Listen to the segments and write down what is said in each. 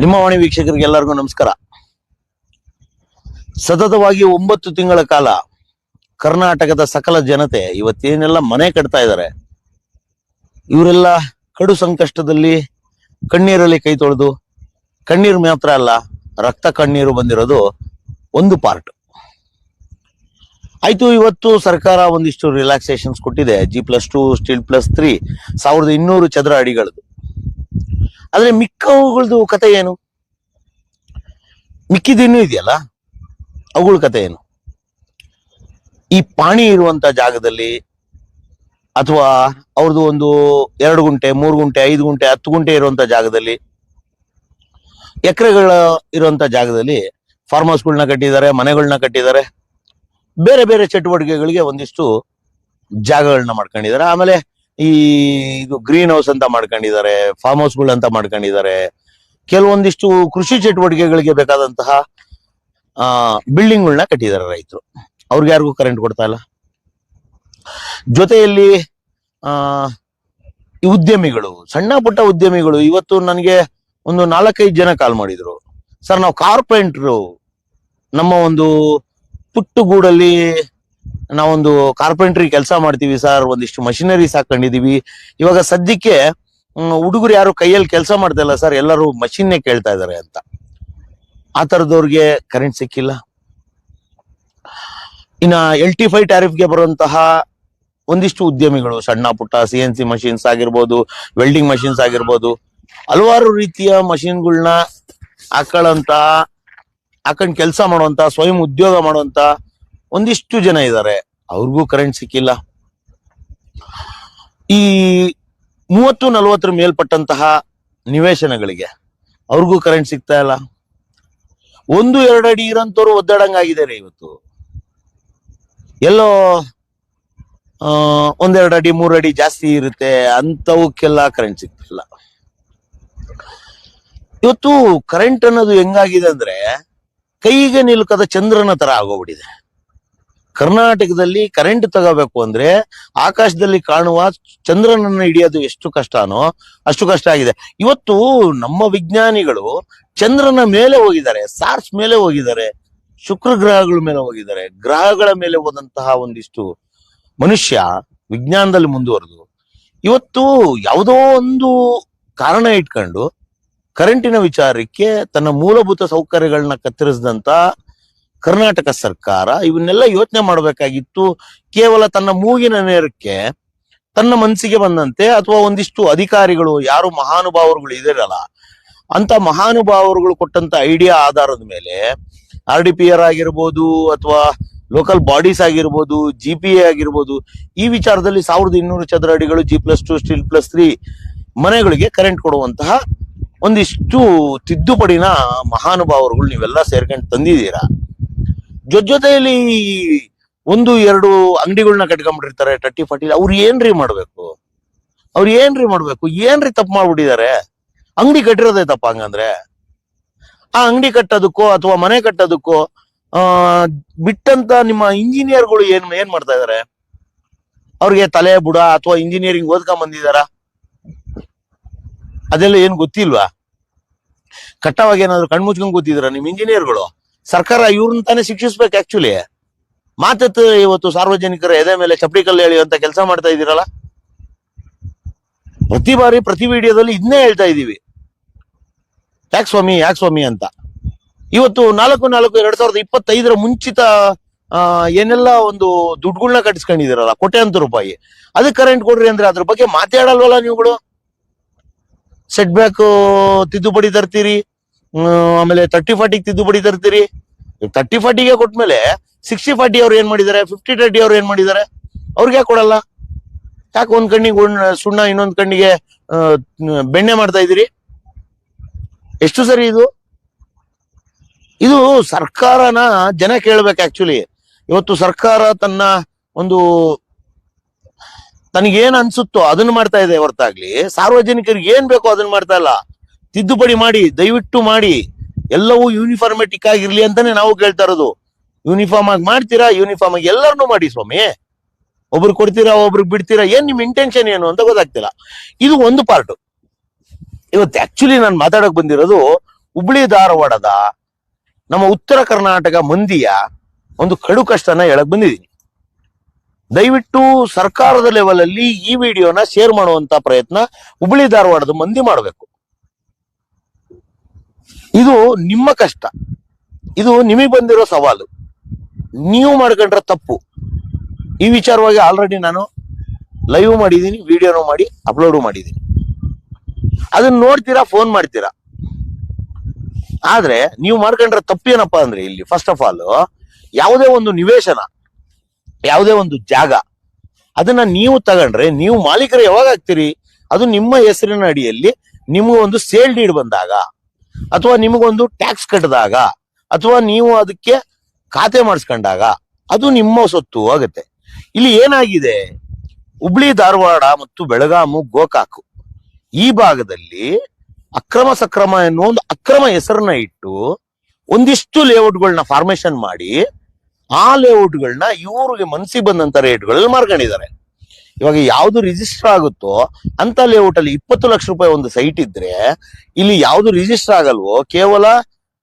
ನಿಮ್ಮ ವಾಣಿ ವೀಕ್ಷಕರಿಗೆ ಎಲ್ಲರಿಗೂ ನಮಸ್ಕಾರ. ಸತತವಾಗಿ ಒಂಬತ್ತು ತಿಂಗಳ ಕಾಲ ಕರ್ನಾಟಕದ ಸಕಲ ಜನತೆ ಇವತ್ತೇನೆಲ್ಲ ಮನೆ ಕಟ್ತಾ ಇದ್ದಾರೆ. ಇವರೆಲ್ಲ ಕಡು ಸಂಕಷ್ಟದಲ್ಲಿ ಕಣ್ಣೀರಲ್ಲಿ ಕೈ ತೊಳೆದು, ಕಣ್ಣೀರು ಮಾತ್ರ ಅಲ್ಲ, ರಕ್ತ ಕಣ್ಣೀರು ಬಂದಿರೋದು ಒಂದು ಪಾರ್ಟ್. ಆಯ್ತು, ಇವತ್ತು ಸರ್ಕಾರ ಒಂದಿಷ್ಟು ರಿಲ್ಯಾಕ್ಸೇಷನ್ಸ್ ಕೊಟ್ಟಿದೆ. G plus two stilt plus three ಸಾವಿರದ ಇನ್ನೂರು ಚದರ ಅಡಿಗಳದ್ದು. ಆದ್ರೆ ಮಿಕ್ಕವುಗಳದ್ದು ಕತೆ ಏನು? ಮಿಕ್ಕಿದಿನ್ನೂ ಇದೆಯಲ್ಲ? ಅವುಗಳ ಕತೆ ಏನು? ಈ ಪಾಣಿ ಇರುವಂತ ಜಾಗದಲ್ಲಿ ಅಥವಾ ಅವ್ರದ್ದು ಒಂದು ಎರಡು ಗುಂಟೆ, ಮೂರು ಗುಂಟೆ, ಐದು ಗುಂಟೆ, ಹತ್ತು ಗುಂಟೆ ಇರುವಂತ ಜಾಗದಲ್ಲಿ ಎಕರೆಗಳ ಇರುವಂತ ಜಾಗದಲ್ಲಿ ಫಾರ್ಮ್ ಹೌಸ್ಗಳನ್ನ ಕಟ್ಟಿದ್ದಾರೆ ಮನೆಗಳನ್ನ ಕಟ್ಟಿದ್ದಾರೆ. ಬೇರೆ ಬೇರೆ ಚಟುವಟಿಕೆಗಳಿಗೆ ಒಂದಿಷ್ಟು ಜಾಗಗಳನ್ನ ಮಾಡ್ಕೊಂಡಿದ್ದಾರೆ. ಆಮೇಲೆ ಈ ಇದು ಗ್ರೀನ್ ಹೌಸ್ ಅಂತ ಮಾಡ್ಕೊಂಡಿದ್ದಾರೆ ಫಾರ್ಮ್ ಹೌಸ್ಗಳು ಅಂತ ಮಾಡ್ಕೊಂಡಿದ್ದಾರೆ. ಕೆಲವೊಂದಿಷ್ಟು ಕೃಷಿ ಚಟುವಟಿಕೆಗಳಿಗೆ ಬೇಕಾದಂತಹ, ಆ ಬಿಲ್ಡಿಂಗ್ಗಳನ್ನ ಕಟ್ಟಿದ್ದಾರೆ ರೈತರು. ಅವ್ರಿಗೆ ಯಾರಿಗೂ ಕರೆಂಟ್ ಕೊಡ್ತಾ ಇಲ್ಲ. ಜೊತೆಯಲ್ಲಿ, ಆ ಉದ್ಯಮಿಗಳು, ಸಣ್ಣ ಪುಟ್ಟ ಉದ್ಯಮಿಗಳು, ಇವತ್ತು ನನಗೆ ಒಂದು ನಾಲ್ಕೈದು ಜನ ಕಾಲ್ ಮಾಡಿದ್ರು. ಸರ್, ನಾವು ಕಾರ್ಪೆಂಟ್ರು. ನಮ್ಮ ಒಂದು ಪುಟ್ಟು ಗೂಡಲ್ಲಿ ನಾವೊಂದು ಕಾರ್ಪೆಂಟ್ರಿ ಕೆಲಸ ಮಾಡ್ತೀವಿ ಸರ್ ಒಂದಿಷ್ಟು ಮಷಿನರೀಸ್ ಹಾಕೊಂಡಿದೀವಿ ಇವಾಗ ಸದ್ಯಕ್ಕೆ ಹುಡುಗರು ಯಾರು ಕೈಯಲ್ಲಿ ಕೆಲಸ ಮಾಡ್ತಾ ಇಲ್ಲ ಸರ್ ಎಲ್ಲರೂ ಮಷಿನ್ನೇ ಕೇಳ್ತಾ ಇದಾರೆ ಅಂತ. ಆ ತರದವ್ರಿಗೆ ಕರೆಂಟ್ ಸಿಕ್ಕಿಲ್ಲ. ಇನ್ನ ಎಲ್ ಟಿ ಫೈವ್ ಟ್ಯಾರಿಫ್ಗೆ ಬರುವಂತಹ ಒಂದಿಷ್ಟು ಉದ್ಯಮಿಗಳು, ಸಣ್ಣ ಪುಟ್ಟ ಸಿ ಎನ್ ಸಿ ಮಷಿನ್ಸ್ ಆಗಿರ್ಬೋದು ವೆಲ್ಡಿಂಗ್ ಮಷಿನ್ಸ್ ಆಗಿರ್ಬೋದು, ಹಲವಾರು ರೀತಿಯ ಮಷಿನ್ಗಳನ್ನ ಹಾಕೊಳ್ಳಂತ ಹಾಕೊಂಡ್ ಕೆಲಸ ಮಾಡುವಂತ, ಸ್ವಯಂ ಉದ್ಯೋಗ ಮಾಡುವಂತ ಒಂದಿಷ್ಟು ಜನ ಇದ್ದಾರೆ. ಅವ್ರಿಗೂ ಕರೆಂಟ್ ಸಿಕ್ಕಿಲ್ಲ. ಈ ಮೂವತ್ತು ನಲವತ್ತರ ಮೇಲ್ಪಟ್ಟಂತಹ ನಿವೇಶನಗಳಿಗೆ ಅವ್ರಿಗೂ ಕರೆಂಟ್ ಸಿಗ್ತಾ ಇಲ್ಲ. ಒಂದು, ಎರಡು ಅಡಿ ಇರೋಂಥವ್ರು ಒದ್ದಾಡಂಗಾಗಿದ್ದಾರೆ ಇವತ್ತು. ಎಲ್ಲೋ ಒಂದೆರಡು ಅಡಿ, ಮೂರು ಅಡಿ ಜಾಸ್ತಿ ಇರುತ್ತೆ ಅಂತವಕ್ಕೆಲ್ಲ ಕರೆಂಟ್ ಸಿಗ್ತಿಲ್ಲ. ಇವತ್ತು ಕರೆಂಟ್ ಅನ್ನೋದು ಹೆಂಗಾಗಿದೆ ಅಂದ್ರೆ ಕೈಗೆ ನಿಲ್ಕದ ಚಂದ್ರನ ತರ ಆಗೋಗ್ಬಿಟ್ಟಿದೆ. ಕರ್ನಾಟಕದಲ್ಲಿ ಕರೆಂಟ್ ತಗೋಬೇಕು ಅಂದ್ರೆ ಆಕಾಶದಲ್ಲಿ ಕಾಣುವ ಚಂದ್ರನನ್ನ ಹಿಡಿಯೋದು ಎಷ್ಟು ಕಷ್ಟನೋ ಅಷ್ಟು ಕಷ್ಟ ಆಗಿದೆ. ಇವತ್ತು ನಮ್ಮ ವಿಜ್ಞಾನಿಗಳು ಚಂದ್ರನ ಮೇಲೆ ಹೋಗಿದ್ದಾರೆ, ಸಾರ್ಸ್ ಮೇಲೆ ಹೋಗಿದ್ದಾರೆ, ಶುಕ್ರ ಗ್ರಹಗಳ ಮೇಲೆ ಹೋಗಿದ್ದಾರೆ. ಗ್ರಹಗಳ ಮೇಲೆ ಹೋದಂತಹ ಒಂದಿಷ್ಟು ಮನುಷ್ಯ ವಿಜ್ಞಾನದಲ್ಲಿ ಮುಂದುವರೆದು, ಇವತ್ತು ಯಾವುದೋ ಒಂದು ಕಾರಣ ಇಟ್ಕೊಂಡು ಕರೆಂಟಿನ ವಿಚಾರಕ್ಕೆ ತನ್ನ ಮೂಲಭೂತ ಸೌಕರ್ಯಗಳನ್ನ ಕತ್ತರಿಸಿದಂತ ಕರ್ನಾಟಕ ಸರ್ಕಾರ ಇವನ್ನೆಲ್ಲ ಯೋಚನೆ ಮಾಡಬೇಕಾಗಿತ್ತು ಕೇವಲ ತನ್ನ ಮೂಗಿನ ನೇರಕ್ಕೆ ತನ್ನ ಮನಸ್ಸಿಗೆ ಬಂದಂತೆ ಅಥವಾ ಒಂದಿಷ್ಟು ಅಧಿಕಾರಿಗಳು ಯಾರು ಮಹಾನುಭಾವರುಗಳು ಇದಿರಲ್ಲ ಅಂತ ಮಹಾನುಭಾವರುಗಳು ಕೊಟ್ಟಂತ ಐಡಿಯಾ ಆಧಾರದ ಮೇಲೆ ಆರ್ ಡಿ ಪಿ ಆರ್ ಆಗಿರ್ಬೋದು ಅಥವಾ ಲೋಕಲ್ ಬಾಡೀಸ್ ಆಗಿರ್ಬೋದು, ಜಿ ಪಿ ಎ ಆಗಿರ್ಬೋದು, ಈ ವಿಚಾರದಲ್ಲಿ ಸಾವಿರದ ಇನ್ನೂರು ಚದರ ಅಡಿಗಳು G plus two, stilt plus three ಮನೆಗಳಿಗೆ ಕರೆಂಟ್ ಕೊಡುವಂತಹ ಒಂದಿಷ್ಟು ತಿದ್ದುಪಡಿನ ಮಹಾನುಭಾವರುಗಳು ನೀವೆಲ್ಲ ಸೇರ್ಕೊಂಡು ತಂದಿದ್ದೀರಾ? ಜೊತೆಯಲ್ಲಿ ಒಂದು, ಎರಡು ಅಂಗಡಿಗಳನ್ನ ಕಟ್ಕೊಂಡ್ಬಿಟ್ಟಿರ್ತಾರೆ ಟಟ್ಟಿ ಫಟ್ಟಿ, ಅವ್ರು ಏನ್ರಿ ಮಾಡ್ಬೇಕು? ಅವ್ರು ಏನ್ರಿ ಮಾಡ್ಬೇಕು? ಏನ್ರಿ ತಪ್ಪು ಮಾಡ್ಬಿಟ್ಟಿದ್ದಾರೆ? ಅಂಗಡಿ ಕಟ್ಟಿರೋದೇ ತಪ್ಪ ಹಂಗಂದ್ರೆ? ಆ ಅಂಗಡಿ ಕಟ್ಟೋದಕ್ಕೋ ಅಥವಾ ಮನೆ ಕಟ್ಟೋದಕ್ಕೋ, ಆ, ಬಿಟ್ಟಂತ ನಿಮ್ಮ ಇಂಜಿನಿಯರ್ಗಳು ಏನ್ ಏನ್ ಮಾಡ್ತಾ ಇದಾರೆ? ಅವ್ರಿಗೆ ತಲೆ ಬುಡ ಅಥವಾ ಇಂಜಿನಿಯರಿಂಗ್ ಓದ್ಕೊಂಡ್ ಬಂದಿದಾರ ಅದೆಲ್ಲ ಏನ್ ಗೊತ್ತಿಲ್ವಾ? ಕಟ್ಟವಾಗ ಏನಾದ್ರು ಕಣ್ಮುಚ್ಕೊಂಡ್ ಗೊತ್ತಿದ್ರ ನಿಮ್ ಇಂಜಿನಿಯರ್ಗಳು? ಸರ್ಕಾರ ಇವ್ರನ್ನ ತಾನೇ ಶಿಕ್ಷಿಸ್ಬೇಕು ಆಕ್ಚುಲಿ ಮಾತತ್ತು ಇವತ್ತು ಸಾರ್ವಜನಿಕರ ಎದೆ ಮೇಲೆ ಚಪ್ಪಡಿ ಕಲ್ಲು ಎಳೆಯುವಂತ ಕೆಲಸ ಮಾಡ್ತಾ ಇದ್ದೀರಲ್ಲ? ಪ್ರತಿ ಬಾರಿ, ಪ್ರತಿ ವಿಡಿಯೋದಲ್ಲಿ ಇದನ್ನೇ ಹೇಳ್ತಾ ಇದೀವಿ ಯಾಕೆ ಸ್ವಾಮಿ ಯಾಕೆ ಸ್ವಾಮಿ ಅಂತ. ಇವತ್ತು ನಾಲ್ಕು ನಾಲ್ಕು ಎರಡ್ ಸಾವಿರದ ಇಪ್ಪತ್ತೈದರ ಮುಂಚಿತ ಏನೆಲ್ಲ ಒಂದು ದುಡ್ಡುಗಳನ್ನ ಕಟ್ಟಿಸ್ಕೊಂಡಿದಿರಲ್ಲ ಕೋಟ್ಯಾಂತರ ರೂಪಾಯಿ. ಅದಕ್ಕೆ ಕರೆಂಟ್ ಕೊಡ್ರಿ ಅಂದ್ರೆ ಅದ್ರ ಬಗ್ಗೆ ಮಾತಾಡಲ್ವಲ್ಲ ನೀವುಗಳು? ಸೆಟ್ ಬ್ಯಾಕ್ ತಿದ್ದುಪಡಿ ತರ್ತೀರಿ. ಆಮೇಲೆ ತರ್ಟಿ ಫಾರ್ಟಿಗೆ ತಿದ್ದುಪಡಿ ತರ್ತೀರಿ. ತರ್ಟಿ ಫಾರ್ಟಿಗೆ ಕೊಟ್ಮೇಲೆ ಸಿಕ್ಸ್ಟಿ ಫಾರ್ಟಿ ಅವ್ರು ಏನ್ ಮಾಡಿದ್ದಾರೆ ಫಿಫ್ಟಿ ತರ್ಟಿ ಅವ್ರು ಏನ್ ಮಾಡಿದ್ದಾರೆ ಅವ್ರಿಗೆ ಯಾಕೆ ಕೊಡಲ್ಲ? ಯಾಕೆ ಒಂದ್ ಕಣ್ಣಿಗೆ ಸುಣ್ಣ ಇನ್ನೊಂದ್ ಕಣ್ಣಿಗೆ ಬೆಣ್ಣೆ ಮಾಡ್ತಾ ಇದೀರಿ ಎಷ್ಟು ಸರಿ ಇದು? ಇದು ಸರ್ಕಾರನ ಜನ ಕೇಳ್ಬೇಕು ಆಕ್ಚುಲಿ ಇವತ್ತು ಸರ್ಕಾರ ತನ್ನ ಒಂದು ತನಗೇನ್ ಅನ್ಸುತ್ತೋ ಅದನ್ನ ಮಾಡ್ತಾ ಇದೆ ಹೊರತಾಗ್ಲಿ, ಸಾರ್ವಜನಿಕರಿಗೆ ಏನ್ ಬೇಕೋ ಅದನ್ನ ಮಾಡ್ತಾ ಇಲ್ಲ. ತಿದ್ದುಪಡಿ ಮಾಡಿ, ದಯವಿಟ್ಟು ಮಾಡಿ. ಎಲ್ಲವೂ ಯೂನಿಫಾರ್ಮೆಟಿಕ್ ಆಗಿರ್ಲಿ ಅಂತಾನೆ ನಾವು ಕೇಳ್ತಾ ಇರೋದು. ಯೂನಿಫಾರ್ಮ್ ಆಗಿ ಮಾಡ್ತೀರಾ ಯೂನಿಫಾರ್ಮ್ ಆಗಿ ಎಲ್ಲರನ್ನೂ ಮಾಡಿ ಸ್ವಾಮಿ. ಒಬ್ರು ಕೊಡ್ತೀರಾ, ಒಬ್ರಿಗೆ ಬಿಡ್ತೀರಾ, ಏನ್ ನಿಮ್ ಇಂಟೆನ್ಷನ್ ಏನು ಅಂತ ಗೊತ್ತಾಗ್ತಿಲ್ಲ. ಇದು ಒಂದು ಪಾರ್ಟ್ ಇವತ್ತು ಆಕ್ಚುಲಿ ನಾನು ಮಾತಾಡಕ್ ಬಂದಿರೋದು ಹುಬ್ಳಿ ಧಾರವಾಡದ ನಮ್ಮ ಉತ್ತರ ಕರ್ನಾಟಕ ಮಂದಿಯ ಒಂದು ಕಡು ಕಷ್ಟನ ಹೇಳಕ್ ಬಂದಿದ್ದೀನಿ. ದಯವಿಟ್ಟು ಸರ್ಕಾರದ ಲೆವೆಲ್ ಅಲ್ಲಿ ಈ ವಿಡಿಯೋನ ಶೇರ್ ಮಾಡುವಂತ ಪ್ರಯತ್ನ ಹುಬ್ಳಿ ಧಾರವಾಡದ ಮಂದಿ ಮಾಡಬೇಕು. ಇದು ನಿಮ್ಮ ಕಷ್ಟ. ಇದು ನಿಮಗೆ ಬಂದಿರೋ ಸವಾಲು. ನೀವು ಮಾಡ್ಕೊಂಡ್ರೆ ತಪ್ಪು. ಈ ವಿಚಾರವಾಗಿ ಆಲ್ರೆಡಿ ನಾನು ಲೈವ್ ಮಾಡಿದ್ದೀನಿ ವಿಡಿಯೋನು ಮಾಡಿ ಅಪ್ಲೋಡು ಮಾಡಿದ್ದೀನಿ ಅದನ್ನ ನೋಡ್ತೀರಾ ಫೋನ್ ಮಾಡ್ತೀರಾ? ಆದ್ರೆ ನೀವು ಮಾಡ್ಕೊಂಡ್ರೆ ತಪ್ಪೇನಪ್ಪ ಅಂದ್ರೆ ಇಲ್ಲಿ ಫಸ್ಟ್ ಆಫ್ ಆಲ್ ಯಾವುದೇ ಒಂದು ನಿವೇಶನ, ಯಾವುದೇ ಒಂದು ಜಾಗ, ಅದನ್ನ ನೀವು ತಗೊಂಡ್ರೆ, ನೀವು ಮಾಲೀಕರು ಯಾವಾಗ ಆಗ್ತೀರಿ? ಅದು ನಿಮ್ಮ ಹೆಸರಿನ ಅಡಿಯಲ್ಲಿ ನಿಮ್ಗೆ ಒಂದು ಸೇಲ್ ಡೀಡ್ ಬಂದಾಗ. ಅಥವಾ ನಿಮಗೊಂದು ಟ್ಯಾಕ್ಸ್ ಕಟ್ಟಿದಾಗ ಅಥವಾ ನೀವು ಅದಕ್ಕೆ ಖಾತೆ ಮಾಡಿಸ್ಕೊಂಡಾಗ ಅದು ನಿಮ್ಮ ಸೊತ್ತು ಆಗುತ್ತೆ. ಇಲ್ಲಿ ಏನಾಗಿದೆ? ಹುಬ್ಳಿ, ಧಾರವಾಡ ಮತ್ತು ಬೆಳಗಾಮು ಗೋಕಾಕು. ಈ ಭಾಗದಲ್ಲಿ ಅಕ್ರಮ ಸಕ್ರಮ ಎನ್ನುವ ಒಂದು ಅಕ್ರಮ ಹೆಸರನ್ನ ಇಟ್ಟು ಒಂದಿಷ್ಟು ಲೇಔಟ್ಗಳನ್ನ ಫಾರ್ಮೇಶನ್ ಮಾಡಿ ಆ ಲೇಔಟ್ಗಳನ್ನ ಇವ್ರಿಗೆ ಮನಸ್ಸಿಗೆ ಬಂದಂತ ರೇಟ್ಗಳಲ್ಲಿ ಮಾರ್ಕೊಂಡಿದ್ದಾರೆ. ಇವಾಗ ಯಾವ್ದು ರಿಜಿಸ್ಟರ್ ಆಗುತ್ತೋ ಅಂತ ಲೇಔಟ್ ಅಲ್ಲಿ ಇಪ್ಪತ್ತು ಲಕ್ಷ ರೂಪಾಯಿ ಒಂದು ಸೈಟ್ ಇದ್ರೆ ಇಲ್ಲಿ ಯಾವ್ದು ರಿಜಿಸ್ಟರ್ ಆಗಲ್ವೋ ಕೇವಲ